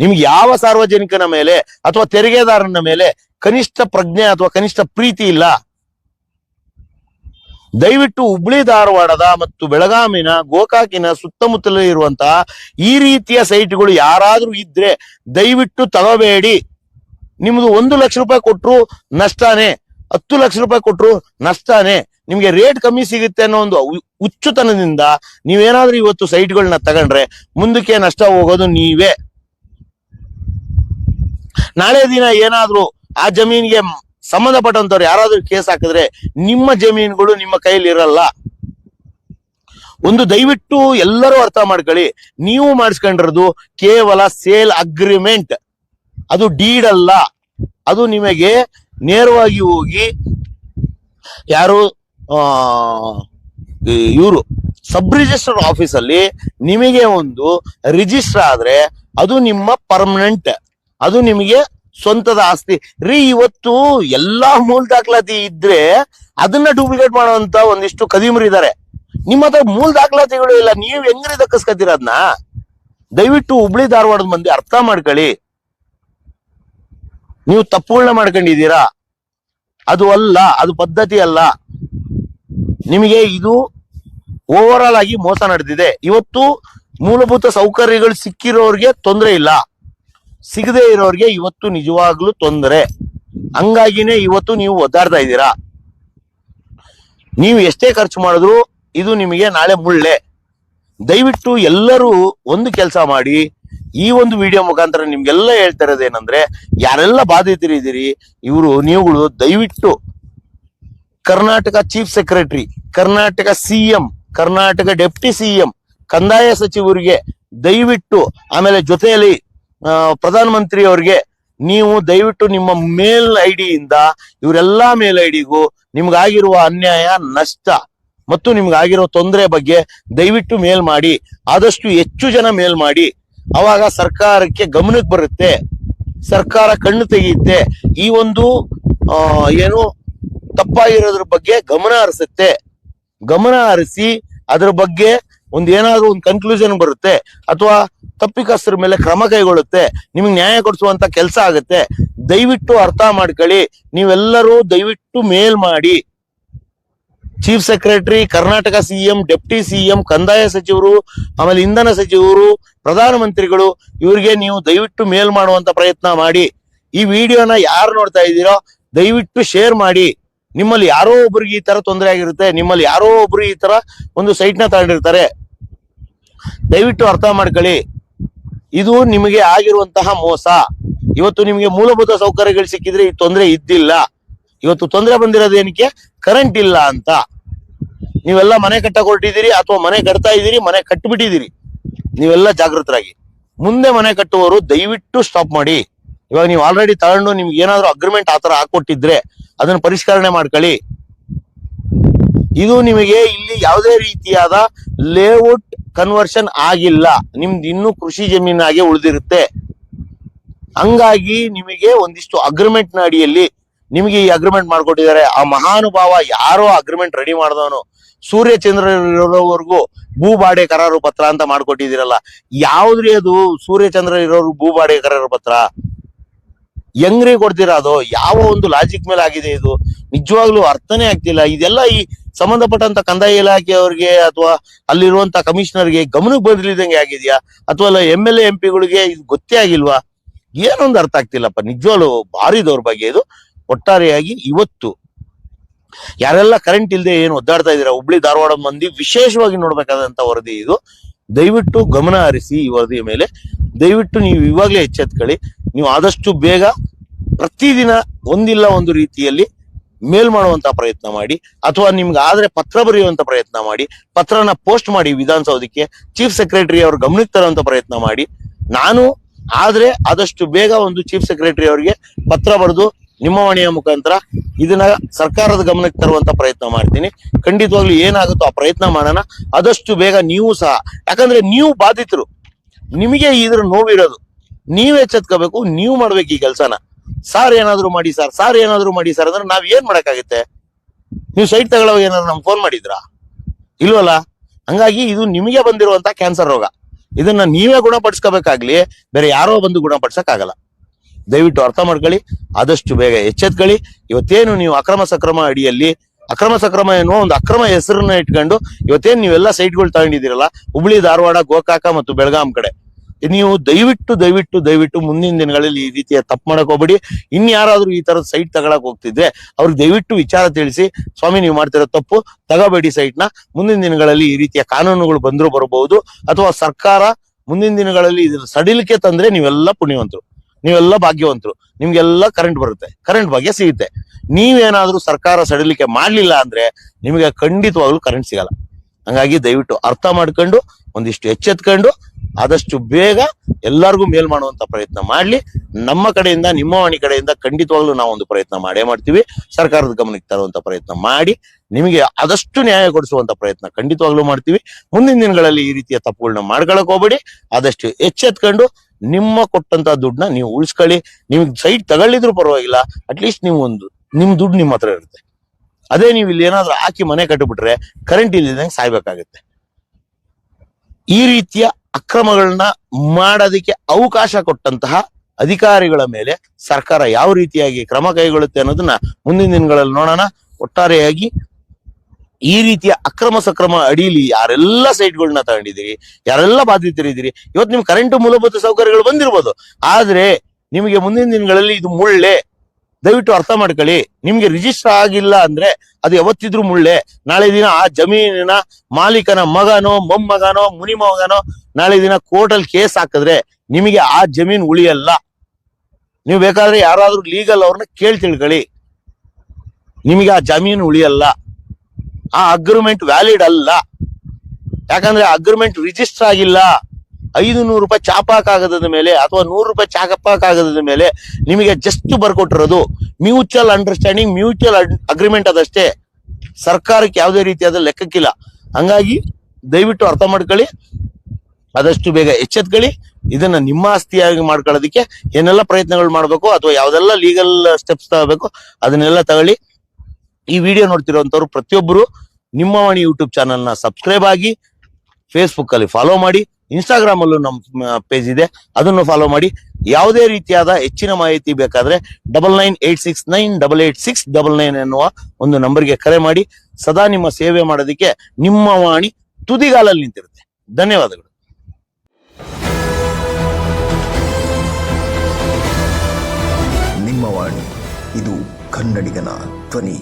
ನಿಮ್ಗೆ ಯಾವ ಸಾರ್ವಜನಿಕನ ಮೇಲೆ ಅಥವಾ ತೆರಿಗೆದಾರನ ಮೇಲೆ ಕನಿಷ್ಠ ಪ್ರಜ್ಞೆ ಅಥವಾ ಕನಿಷ್ಠ ಪ್ರೀತಿ ಇಲ್ಲ. ದಯವಿಟ್ಟು ಹುಬ್ಳಿ ಧಾರವಾಡದ ಮತ್ತು ಬೆಳಗಾಮಿನ ಗೋಕಾಕಿನ ಸುತ್ತಮುತ್ತಲ ಇರುವಂತಹ ಈ ರೀತಿಯ ಸೈಟ್ಗಳು ಯಾರಾದ್ರೂ ಇದ್ರೆ ದಯವಿಟ್ಟು ತಗೋಬೇಡಿ. ನಿಮ್ದು ಒಂದು ಲಕ್ಷ ರೂಪಾಯಿ ಕೊಟ್ರು ನಷ್ಟನೇ. ಹತ್ತು ಲಕ್ಷ ರೂಪಾಯಿ ಕೊಟ್ರು ನಷ್ಟನೇ. ನಿಮ್ಗೆ ರೇಟ್ ಕಮ್ಮಿ ಸಿಗುತ್ತೆ ಅನ್ನೋ ಒಂದು ಹುಚ್ಚುತನದಿಂದ ನೀವೇನಾದ್ರೂ ಇವತ್ತು ಸೈಟ್ಗಳನ್ನ ತಗೊಂಡ್ರೆ ಮುಂದಕ್ಕೆ ನಷ್ಟ ಹೋಗೋದು ನೀವೇ. ನಾಳೆ ದಿನ ಏನಾದ್ರೂ ಆ ಜಮೀನಿಗೆ ಸಂಬಂಧಪಟ್ಟಂತವ್ರು ಯಾರಾದ್ರೂ ಕೇಸ್ ಹಾಕಿದ್ರೆ ನಿಮ್ಮ ಜಮೀನುಗಳು ನಿಮ್ಮ ಕೈಲಿ ಇರಲ್ಲ. ಒಂದು ದಯವಿಟ್ಟು ಎಲ್ಲರೂ ಅರ್ಥ ಮಾಡ್ಕೊಳ್ಳಿ. ನೀವು ಮಾಡಿಸ್ಕೊಂಡಿರೋದು ಕೇವಲ ಸೇಲ್ ಅಗ್ರಿಮೆಂಟ್. ಅದು ಡೀಡ್ ಅಲ್ಲ. ಅದು ನಿಮಗೆ ನೇರವಾಗಿ ಹೋಗಿ ಯಾರು ಇವರು ಸಬ್ ರಿಜಿಸ್ಟರ್ ಆಫೀಸ್ ಅಲ್ಲಿ ನಿಮಗೆ ಒಂದು ರಿಜಿಸ್ಟರ್ ಆದ್ರೆ ಅದು ನಿಮ್ಮ ಪರ್ಮನೆಂಟ್ ಅದು ನಿಮಗೆ ಸ್ವಂತದ ಆಸ್ತಿ. ರೀ, ಇವತ್ತು ಎಲ್ಲಾ ಮೂಲ ದಾಖಲಾತಿ ಇದ್ರೆ ಅದನ್ನ ಡೂಪ್ಲಿಕೇಟ್ ಮಾಡುವಂತ ಒಂದಿಷ್ಟು ಕದಿಮರು ಇದಾರೆ. ನಿಮ್ಮ ಹತ್ರ ಮೂಲ ದಾಖಲಾತಿಗಳು ಇಲ್ಲ, ನೀವು ಹೆಂಗ್ರಿ ಅದನ್ನ ದಯವಿಟ್ಟು ಹುಬ್ಳಿ ಧಾರವಾಡದ ಮಂದಿ ಅರ್ಥ ಮಾಡ್ಕೊಳ್ಳಿ. ನೀವು ತಪ್ಪುಗಳನ್ನ ಮಾಡ್ಕೊಂಡಿದ್ದೀರಾ? ಅದು ಅಲ್ಲ, ಅದು ಪದ್ಧತಿ ಅಲ್ಲ. ನಿಮಗೆ ಇದು ಓವರ್ ಆಲ್ ಆಗಿ ಮೋಸ ನಡೆದಿದೆ. ಇವತ್ತು ಮೂಲಭೂತ ಸೌಕರ್ಯಗಳು ಸಿಕ್ಕಿರೋರಿಗೆ ತೊಂದರೆ ಇಲ್ಲ. ಸಿಗದೆ ಇರೋರಿಗೆ ಇವತ್ತು ನಿಜವಾಗ್ಲೂ ತೊಂದರೆ. ಹಂಗಾಗಿನೇ ಇವತ್ತು ನೀವು ಒದ್ದಾಡ್ತಾ ಇದ್ದೀರಾ? ನೀವು ಎಷ್ಟೇ ಖರ್ಚು ಮಾಡಿದ್ರು ಇದು ನಿಮಗೆ ನಾಳೆ ಮುಳ್ಳೆ. ದಯವಿಟ್ಟು ಎಲ್ಲರೂ ಒಂದು ಕೆಲಸ ಮಾಡಿ. ಈ ಒಂದು ವಿಡಿಯೋ ಮುಖಾಂತರ ನಿಮ್ಗೆಲ್ಲ ಹೇಳ್ತಾ ಇರೋದೇನಂದ್ರೆ, ಯಾರೆಲ್ಲ ಬಾಧಿತರಿದ್ದೀರಿ, ಇವರು, ನೀವುಗಳು ದಯವಿಟ್ಟು Karnataka chief secretary Karnataka CM Karnataka deputy CM ಕಂದಾಯ ಸಚಿವರಿಗೆ ದಯವಿಟ್ಟು ಆಮೇಲೆ ಜೊತೆಯಲ್ಲಿ ಆ, ಪ್ರಧಾನಮಂತ್ರಿ ಅವರಿಗೆ ನೀವು ದಯವಿಟ್ಟು ನಿಮ್ಮ ಮೇಲ್ ಐ ಡಿಯಿಂದ ಇವರೆಲ್ಲಾ ಮೇಲ್ ಐ ಡಿಗೂ ನಿಮ್ಗಾಗಿರುವ ಅನ್ಯಾಯ ನಷ್ಟ ಮತ್ತು ನಿಮ್ಗಾಗಿರೋ ತೊಂದರೆ ಬಗ್ಗೆ ದಯವಿಟ್ಟು ಮೇಲ್ ಮಾಡಿ ಆದಷ್ಟು ಹೆಚ್ಚು ಜನ ಮೇಲ್ ಮಾಡಿ. ಅವಾಗ ಸರ್ಕಾರಕ್ಕೆ ಗಮನಕ್ಕೆ ಬರುತ್ತೆ. ಸರ್ಕಾರ ಕಣ್ಣು ತೆಗೆಯುತ್ತೆ. ಈ ಒಂದು ಏನು ತಪ್ಪಾಗಿರೋದ್ರ ಬಗ್ಗೆ ಗಮನ ಹರಿಸುತ್ತೆ. ಗಮನ ಹರಿಸಿ ಅದ್ರ ಬಗ್ಗೆ ಒಂದ್ ಏನಾದ್ರು ಒಂದು ಕನ್ಕ್ಲೂಷನ್ ಬರುತ್ತೆ ಅಥವಾ ತಪ್ಪಿಕಸ್ತರ ಮೇಲೆ ಕ್ರಮ ಕೈಗೊಳ್ಳುತ್ತೆ, ನಿಮಗೆ ನ್ಯಾಯ ಕೊಡಿಸುವಂತ ಕೆಲಸ ಆಗುತ್ತೆ, ದಯವಿಟ್ಟು ಅರ್ಥ ಮಾಡ್ಕೊಳ್ಳಿ, ನೀವೆಲ್ಲರೂ ದಯವಿಟ್ಟು ಮೇಲ್ ಮಾಡಿ. Chief secretary Karnataka CM deputy CM ಕಂದಾಯ ಸಚಿವರು, ಆಮೇಲೆ ಇಂಧನ ಸಚಿವರು, ಪ್ರಧಾನಮಂತ್ರಿಗಳು, ಇವರಿಗೆ ನೀವು ದಯವಿಟ್ಟು ಮೇಲ್ ಮಾಡುವಂತ ಪ್ರಯತ್ನ ಮಾಡಿ. ಈ ವಿಡಿಯೋನ ಯಾರು ನೋಡ್ತಾ ಇದ್ದೀರೋ, ದಯವಿಟ್ಟು ಶೇರ್ ಮಾಡಿ. ನಿಮ್ಮಲ್ಲಿ ಯಾರೋ ಒಬ್ರಿಗೆ ಈ ತರ ತೊಂದರೆ ಆಗಿರುತ್ತೆ, ನಿಮ್ಮಲ್ಲಿ ಯಾರೋ ಒಬ್ರು ಈ ತರ ಒಂದು ಸೈಟ್ನ ತಗೊಂಡಿರ್ತಾರೆ. ದಯವಿಟ್ಟು ಅರ್ಥ ಮಾಡ್ಕೊಳ್ಳಿ. ಇದು ನಿಮಗೆ ಆಗಿರುವಂತಹ ಮೋಸ. ಇವತ್ತು ನಿಮಗೆ ಮೂಲಭೂತ ಸೌಕರ್ಯಗಳು ಸಿಕ್ಕಿದ್ರೆ ಈ ತೊಂದರೆ ಇದ್ದಿಲ್ಲ. ಇವತ್ತು ತೊಂದರೆ ಬಂದಿರೋದು ಏನಕ್ಕೆ? ಕರೆಂಟ್ ಇಲ್ಲ ಅಂತ. ನೀವೆಲ್ಲ ಮನೆ ಕಟ್ಟಕ್ ಹೊರಟಿದ್ದೀರಿ ಅಥವಾ ಮನೆ ಕಟ್ತಾ ಇದ್ದೀರಿ, ಮನೆ ಕಟ್ಟಿಬಿಟ್ಟಿದ್ದೀರಿ ನೀವೆಲ್ಲ ಜಾಗೃತರಾಗಿ. ಮುಂದೆ ಮನೆ ಕಟ್ಟುವವರು ದಯವಿಟ್ಟು ಸ್ಟಾಪ್ ಮಾಡಿ. ಇವಾಗ ನೀವು ಆಲ್ರೆಡಿ ತಗೊಂಡು ನಿಮ್ಗೆ ಏನಾದ್ರು ಅಗ್ರಿಮೆಂಟ್ ಆ ತರ ಹಾಕೊಟ್ಟಿದ್ರೆ ಅದನ್ನ ಪರಿಷ್ಕರಣೆ ಮಾಡ್ಕೊಳ್ಳಿ. ಇದು ನಿಮಗೆ ಇಲ್ಲಿ ಯಾವುದೇ ರೀತಿಯಾದ ಲೇಔಟ್ ಕನ್ವರ್ಷನ್ ಆಗಿಲ್ಲ. ನಿಮ್ದು ಇನ್ನೂ ಕೃಷಿ ಜಮೀನಾಗೆ ಉಳಿದಿರುತ್ತೆ. ಹಂಗಾಗಿ ನಿಮಗೆ ಒಂದಿಷ್ಟು ಅಗ್ರಿಮೆಂಟ್ ಅಡಿಯಲ್ಲಿ ನಿಮಗೆ ಈ ಅಗ್ರಿಮೆಂಟ್ ಮಾಡ್ಕೊಟ್ಟಿದ್ದಾರೆ. ಆ ಮಹಾನುಭಾವ ಯಾರೋ ಅಗ್ರಿಮೆಂಟ್ ರೆಡಿ ಮಾಡಿದವನು. ಸೂರ್ಯ ಇರೋವರೆಗೂ ಭೂ ಬಾಡೆ ಕರಾರು ಪತ್ರ ಅಂತ ಮಾಡ್ಕೊಟ್ಟಿದ್ದೀರಲ್ಲ. ಯಾವ್ದ್ರಿ ಅದು ಸೂರ್ಯ ಚಂದ್ರ ಇರೋರು ಭೂ ಬಾಡೆ ಕರಾರು ಪತ್ರ? ಹೆಂಗ್ರಿ ಕೊಡ್ತೀರಾ ಅದು? ಯಾವ ಒಂದು ಲಾಜಿಕ್ ಮೇಲೆ ಆಗಿದೆ ಇದು? ನಿಜವಾಗ್ಲೂ ಅರ್ಥನೇ ಆಗ್ತಿಲ್ಲ. ಇದೆಲ್ಲ ಈ ಸಂಬಂಧಪಟ್ಟಂತ ಕಂದಾಯ ಇಲಾಖೆಯವ್ರಿಗೆ ಅಥವಾ ಅಲ್ಲಿರುವಂತ ಕಮಿಷನರ್ಗೆ ಗಮನಕ್ಕೆ ಬಂದಿಲ್ಲದಂಗೆ ಆಗಿದ್ಯಾ? ಅಥವಾ ಎಂ ಎಲ್ ಎಂ ಪಿಗಳಿಗೆ ಇದು ಗೊತ್ತೇ ಆಗಿಲ್ವಾ? ಏನೊಂದು ಅರ್ಥ ಆಗ್ತಿಲ್ಲಪ್ಪ. ನಿಜವಾಗ್ಲು ಭಾರಿ ದೌರ್ಭಾಗ್ಯ ಇದು. ಒಟ್ಟಾರೆಯಾಗಿ ಇವತ್ತು ಯಾರೆಲ್ಲ ಕರೆಂಟ್ ಇಲ್ಲದೆ ಏನು ಒದ್ದಾಡ್ತಾ ಇದ್ದೀರಾ? ಹುಬ್ಳಿ, ಧಾರವಾಡ ಮಂದಿ ವಿಶೇಷವಾಗಿ ನೋಡ್ಬೇಕಾದಂತ ವರದಿ ಇದು. ದಯವಿಟ್ಟು ಗಮನ ಹರಿಸಿ ಈ ವರದಿಯ ಮೇಲೆ. ದಯವಿಟ್ಟು ನೀವು ಇವಾಗಲೇ ಎಚ್ಚೆತ್ಕೊಳ್ಳಿ. ನೀವು ಆದಷ್ಟು ಬೇಗ ಪ್ರತಿದಿನ ಒಂದಿಲ್ಲ ಒಂದು ರೀತಿಯಲ್ಲಿ ಮೇಲ್ ಮಾಡುವಂತ ಪ್ರಯತ್ನ ಮಾಡಿ ಅಥವಾ ನಿಮ್ಗೆ ಆದ್ರೆ ಪತ್ರ ಬರೆಯುವಂತ ಪ್ರಯತ್ನ ಮಾಡಿ, ಪತ್ರನ ಪೋಸ್ಟ್ ಮಾಡಿ ವಿಧಾನಸೌಧಕ್ಕೆ ಚೀಫ್ ಸೆಕ್ರೆಟರಿ ಅವ್ರ ಗಮನಕ್ಕೆ ತರುವಂತ ಪ್ರಯತ್ನ ಮಾಡಿ. ನಾನು ಆದ್ರೆ ಆದಷ್ಟು ಬೇಗ ಒಂದು ಚೀಫ್ ಸೆಕ್ರೆಟರಿ ಅವರಿಗೆ ಪತ್ರ ಬರೆದು ನಿಮ್ಮ ವಾಣಿಯ ಮುಖಾಂತರ ಇದನ್ನ ಸರ್ಕಾರದ ಗಮನಕ್ಕೆ ತರುವಂತ ಪ್ರಯತ್ನ ಮಾಡ್ತೀನಿ. ಖಂಡಿತವಾಗ್ಲು ಏನಾಗುತ್ತೋ ಆ ಪ್ರಯತ್ನ ಮಾಡೋಣ. ಆದಷ್ಟು ಬೇಗ ನೀವು ಸಹ, ಯಾಕಂದ್ರೆ ನೀವು ಬಾಧಿತರು. ನಿಮಗೆ ಇದ್ರ ನೋವಿರೋದು. ನೀವ್ ಎಚ್ಚೆತ್ಕೋಬೇಕು, ನೀವು ಮಾಡ್ಬೇಕು ಈ ಕೆಲಸನ. ಸಾರ್ ಏನಾದ್ರು ಮಾಡಿ ಸರ್, ಸಾರ್ ಏನಾದ್ರು ಮಾಡಿ ಸರ್ ಅಂದ್ರೆ ನಾವ್ ಏನ್ ಮಾಡಕ್ಕಾಗತ್ತೆ? ನೀವು ಸೈಟ್ ತಗೊಳ್ಳೋ ಏನಾದ್ರು ನಮ್ಗೆ ಫೋನ್ ಮಾಡಿದ್ರಾ? ಇಲ್ವಲ್ಲ? ಹಂಗಾಗಿ ಇದು ನಿಮಗೆ ಬಂದಿರುವಂತ ಕ್ಯಾನ್ಸರ್ ರೋಗ. ಇದನ್ನ ನೀವೇ ಗುಣಪಡಿಸ್ಕೋಬೇಕಾಗ್ಲಿ, ಬೇರೆ ಯಾರೋ ಬಂದು ಗುಣಪಡಿಸಕ್ ಆಗಲ್ಲ ದಯವಿಟ್ಟು ಅರ್ಥ ಮಾಡ್ಕೊಳ್ಳಿ, ಆದಷ್ಟು ಬೇಗ ಎಚ್ಚೆತ್ಕೊಳ್ಳಿ. ಇವತ್ತೇನು ನೀವು ಅಕ್ರಮ ಸಕ್ರಮ ಅಡಿಯಲ್ಲಿ, ಅಕ್ರಮ ಸಕ್ರಮ ಎನ್ನುವ ಒಂದು ಅಕ್ರಮ ಹೆಸರನ್ನ ಇಟ್ಕೊಂಡು, ಇವತ್ತೇನು ನೀವೆಲ್ಲ ಸೈಟ್ಗಳು ತಗೊಂಡಿದ್ದೀರಲ್ಲ, ಹುಬ್ಳಿ, ಧಾರವಾಡ, ಗೋಕಾಕ ಮತ್ತು ಬೆಳಗಾಂ ಕಡೆ. ನೀವು ದಯವಿಟ್ಟು ದಯವಿಟ್ಟು ದಯವಿಟ್ಟು ಮುಂದಿನ ದಿನಗಳಲ್ಲಿ ಈ ರೀತಿಯ ತಪ್ಪು ಮಾಡಕ್ ಹೋಗ್ಬೇಡಿ. ಇನ್ಯಾರಾದ್ರೂ ಈ ತರದ ಸೈಟ್ ತಗೊಳಕ್ ಹೋಗ್ತಿದ್ರೆ ಅವ್ರಿಗೆ ದಯವಿಟ್ಟು ವಿಚಾರ ತಿಳಿಸಿ. ಸ್ವಾಮಿ, ನೀವು ಮಾಡ್ತಿರೋ ತಪ್ಪು ತಗೋಬೇಡಿ ಸೈಟ್ನ. ಮುಂದಿನ ದಿನಗಳಲ್ಲಿ ಈ ರೀತಿಯ ಕಾನೂನುಗಳು ಬಂದರೂ ಬರಬಹುದು. ಅಥವಾ ಸರ್ಕಾರ ಮುಂದಿನ ದಿನಗಳಲ್ಲಿ ಇದನ್ನ ಸಡಿಲಿಕೆ ತಂದ್ರೆ ನೀವೆಲ್ಲ ಪುಣ್ಯವಂತರು. ನೀವೆಲ್ಲ ಭಾಗ್ಯವಂತರು. ನಿಮ್ಗೆಲ್ಲ ಕರೆಂಟ್ ಬರುತ್ತೆ. ಕರೆಂಟ್ ಭಾಗ್ಯ ಸಿಗುತ್ತೆ. ನೀವೇನಾದ್ರೂ ಸರ್ಕಾರ ಸಡಿಲಿಕೆ ಮಾಡ್ಲಿಲ್ಲ ಅಂದ್ರೆ ನಿಮಗೆ ಖಂಡಿತವಾಗ್ಲೂ ಕರೆಂಟ್ ಸಿಗಲ್ಲ. ಹಂಗಾಗಿ ದಯವಿಟ್ಟು ಅರ್ಥ ಮಾಡ್ಕೊಂಡು, ಒಂದಿಷ್ಟು ಎಚ್ಚೆತ್ಕೊಂಡು ಆದಷ್ಟು ಬೇಗ ಎಲ್ಲರಿಗೂ ಮೇಲ್ ಮಾಡುವಂತ ಪ್ರಯತ್ನ ಮಾಡ್ಲಿ. ನಮ್ಮ ಕಡೆಯಿಂದ, ನಿಮ್ಮ ವಾಣಿ ಕಡೆಯಿಂದ ಖಂಡಿತವಾಗ್ಲೂ ನಾವು ಒಂದು ಪ್ರಯತ್ನ ಮಾಡೇ ಮಾಡ್ತೀವಿ. ಸರ್ಕಾರದ ಗಮನಕ್ಕೆ ತರುವಂತ ಪ್ರಯತ್ನ ಮಾಡಿ, ನಿಮಗೆ ಆದಷ್ಟು ನ್ಯಾಯ ಕೊಡಿಸುವಂತ ಪ್ರಯತ್ನ ಖಂಡಿತವಾಗ್ಲೂ ಮಾಡ್ತೀವಿ. ಮುಂದಿನ ದಿನಗಳಲ್ಲಿ ಈ ರೀತಿಯ ತಪ್ಪುಗಳನ್ನ ಮಾಡ್ಕೊಳಕ್ ಹೋಗ್ಬೇಡಿ. ಆದಷ್ಟು ಎಚ್ಚೆತ್ಕೊಂಡು ನಿಮ್ಮ ಕೊಟ್ಟಂತ ದುಡ್ಡನ್ನ ನೀವು ಉಳಿಸ್ಕೊಳ್ಳಿ. ನಿಮ್ಗೆ ಸೈಟ್ ತಗೊಳ್ಳಿದ್ರು ಪರವಾಗಿಲ್ಲ ಅಟ್ಲೀಸ್ಟ್ ನೀವು ಒಂದು, ನಿಮ್ ದುಡ್ಡು ನಿಮ್ಮ ಹತ್ರ ಇರುತ್ತೆ. ಅದೇ ನೀವು ಇಲ್ಲಿ ಏನಾದ್ರೂ ಹಾಕಿ ಮನೆ ಕಟ್ಟಿಬಿಟ್ರೆ ಕರೆಂಟ್ ಇಲ್ಲಿದ್ದಂಗೆ ಸಾಯ್ಬೇಕಾಗುತ್ತೆ. ಈ ರೀತಿಯ ಅಕ್ರಮಗಳನ್ನ ಮಾಡೋದಕ್ಕೆ ಅವಕಾಶ ಕೊಟ್ಟಂತಹ ಅಧಿಕಾರಿಗಳ ಮೇಲೆ ಸರ್ಕಾರ ಯಾವ ರೀತಿಯಾಗಿ ಕ್ರಮ ಕೈಗೊಳ್ಳುತ್ತೆ ಅನ್ನೋದನ್ನ ಮುಂದಿನ ದಿನಗಳಲ್ಲಿ ನೋಡೋಣ. ಒಟ್ಟಾರೆಯಾಗಿ ಈ ರೀತಿಯ ಅಕ್ರಮ ಸಕ್ರಮ ಅಡಿಯಲ್ಲಿ ಯಾರೆಲ್ಲ ಸೈಟ್ಗಳನ್ನ ತಗೊಂಡಿದ್ದೀರಿ, ಯಾರೆಲ್ಲ ಬಾಧಿತರಿದ್ದೀರಿ ಇವತ್ತು ನಿಮ್ ಕರೆಂಟ್ ಮೂಲಭೂತ ಸೌಕರ್ಯಗಳು ಬಂದಿರ್ಬೋದು. ಆದ್ರೆ ನಿಮಗೆ ಮುಂದಿನ ದಿನಗಳಲ್ಲಿ ಇದು ಮುಳ್ಳೆ. ದಯವಿಟ್ಟು ಅರ್ಥ ಮಾಡ್ಕೊಳ್ಳಿ. ನಿಮ್ಗೆ ರಿಜಿಸ್ಟರ್ ಆಗಿಲ್ಲ ಅಂದ್ರೆ ಅದು ಯಾವತ್ತಿದ್ರು ಮುಳ್ಳೆ. ನಾಳೆ ದಿನ ಆ ಜಮೀನಿನ ಮಾಲೀಕನ ಮಗನೋ, ಮೊಮ್ಮಗನೋ, ಮುನಿ ಮಗನೋ ನಾಳೆ ದಿನ ಕೋರ್ಟಲ್ಲಿ ಕೇಸ್ ಹಾಕಿದ್ರೆ ನಿಮಗೆ ಆ ಜಮೀನ್ ಉಳಿಯಲ್ಲ. ನೀವು ಬೇಕಾದ್ರೆ ಯಾರಾದ್ರೂ ಲೀಗಲ್ ಅವ್ರನ್ನ ಕೇಳಿ ತಿಳ್ಕೊಳ್ಳಿ. ನಿಮಗೆ ಆ ಜಮೀನು ಉಳಿಯಲ್ಲ. ಆ ಅಗ್ರಿಮೆಂಟ್ ವ್ಯಾಲಿಡ್ ಅಲ್ಲ. ಯಾಕಂದ್ರೆ ಅಗ್ರಿಮೆಂಟ್ ರಿಜಿಸ್ಟರ್ ಆಗಿಲ್ಲ. ಐದು ನೂರು ರೂಪಾಯಿ ಚಾಪಾ ಕಾಗದದ ಮೇಲೆ ಅಥವಾ ನೂರು ರೂಪಾಯಿ ಚಾಕಪ್ಪ ಕಾಗದದ ಮೇಲೆ ನಿಮಗೆ ಜಸ್ಟ್ ಬರ್ಕೊಟ್ಟಿರೋದು ಮ್ಯೂಚುವಲ್ ಅಂಡರ್ಸ್ಟ್ಯಾಂಡಿಂಗ್ ಮ್ಯೂಚುವಲ್ ಅಗ್ರಿಮೆಂಟ್ ಅದಷ್ಟೇ. ಸರ್ಕಾರಕ್ಕೆ ಯಾವುದೇ ರೀತಿಯಾದ ಲೆಕ್ಕಕ್ಕಿಲ್ಲ. ಹಂಗಾಗಿ ದಯವಿಟ್ಟು ಅರ್ಥ ಮಾಡ್ಕೊಳ್ಳಿ. ಆದಷ್ಟು ಬೇಗ ಎಚ್ಚೆತ್ಕೊಳ್ಳಿ. ಇದನ್ನ ನಿಮ್ಮ ಆಸ್ತಿಯಾಗಿ ಮಾಡ್ಕೊಳ್ಳೋದಕ್ಕೆ ಏನೆಲ್ಲ ಪ್ರಯತ್ನಗಳು ಮಾಡಬೇಕು ಅಥವಾ ಯಾವ್ದೆಲ್ಲ ಲೀಗಲ್ ಸ್ಟೆಪ್ಸ್ ತಗೋಬೇಕು ಅದನ್ನೆಲ್ಲ ತಗೊಳ್ಳಿ. ಈ ವಿಡಿಯೋ ನೋಡ್ತಿರುವಂತವ್ರು ಪ್ರತಿಯೊಬ್ಬರು ನಿಮ್ಮ ವಾಣಿ ಯೂಟ್ಯೂಬ್ ಚಾನಲ್ನ ಸಬ್ಸ್ಕ್ರೈಬ್ ಆಗಿ ಫೇಸ್ಬುಕ್ಕಲ್ಲಿ ಫಾಲೋ ಮಾಡಿ. ಇನ್ಸ್ಟಾಗ್ರಾಮ್ ಅಲ್ಲೂ ನಮ್ಮ ಪೇಜ್ ಇದೆ. ಅದನ್ನು ಫಾಲೋ ಮಾಡಿ. ಯಾವುದೇ ರೀತಿಯಾದ ಹೆಚ್ಚಿನ ಮಾಹಿತಿ ಬೇಕಾದ್ರೆ double nine eight six nine double eight six double nine ಎನ್ನುವ ಒಂದು ನಂಬರ್ಗೆ ಕರೆ ಮಾಡಿ. ಸದಾ ನಿಮ್ಮ ಸೇವೆ ಮಾಡೋದಕ್ಕೆ ನಿಮ್ಮ ವಾಣಿ ತುದಿಗಾಲಲ್ಲಿ ನಿಂತಿರುತ್ತೆ. ಧನ್ಯವಾದಗಳು. ನಿಮ್ಮ ವಾಣಿ, ಇದು ಕನ್ನಡಿಗನ ಧ್ವನಿ.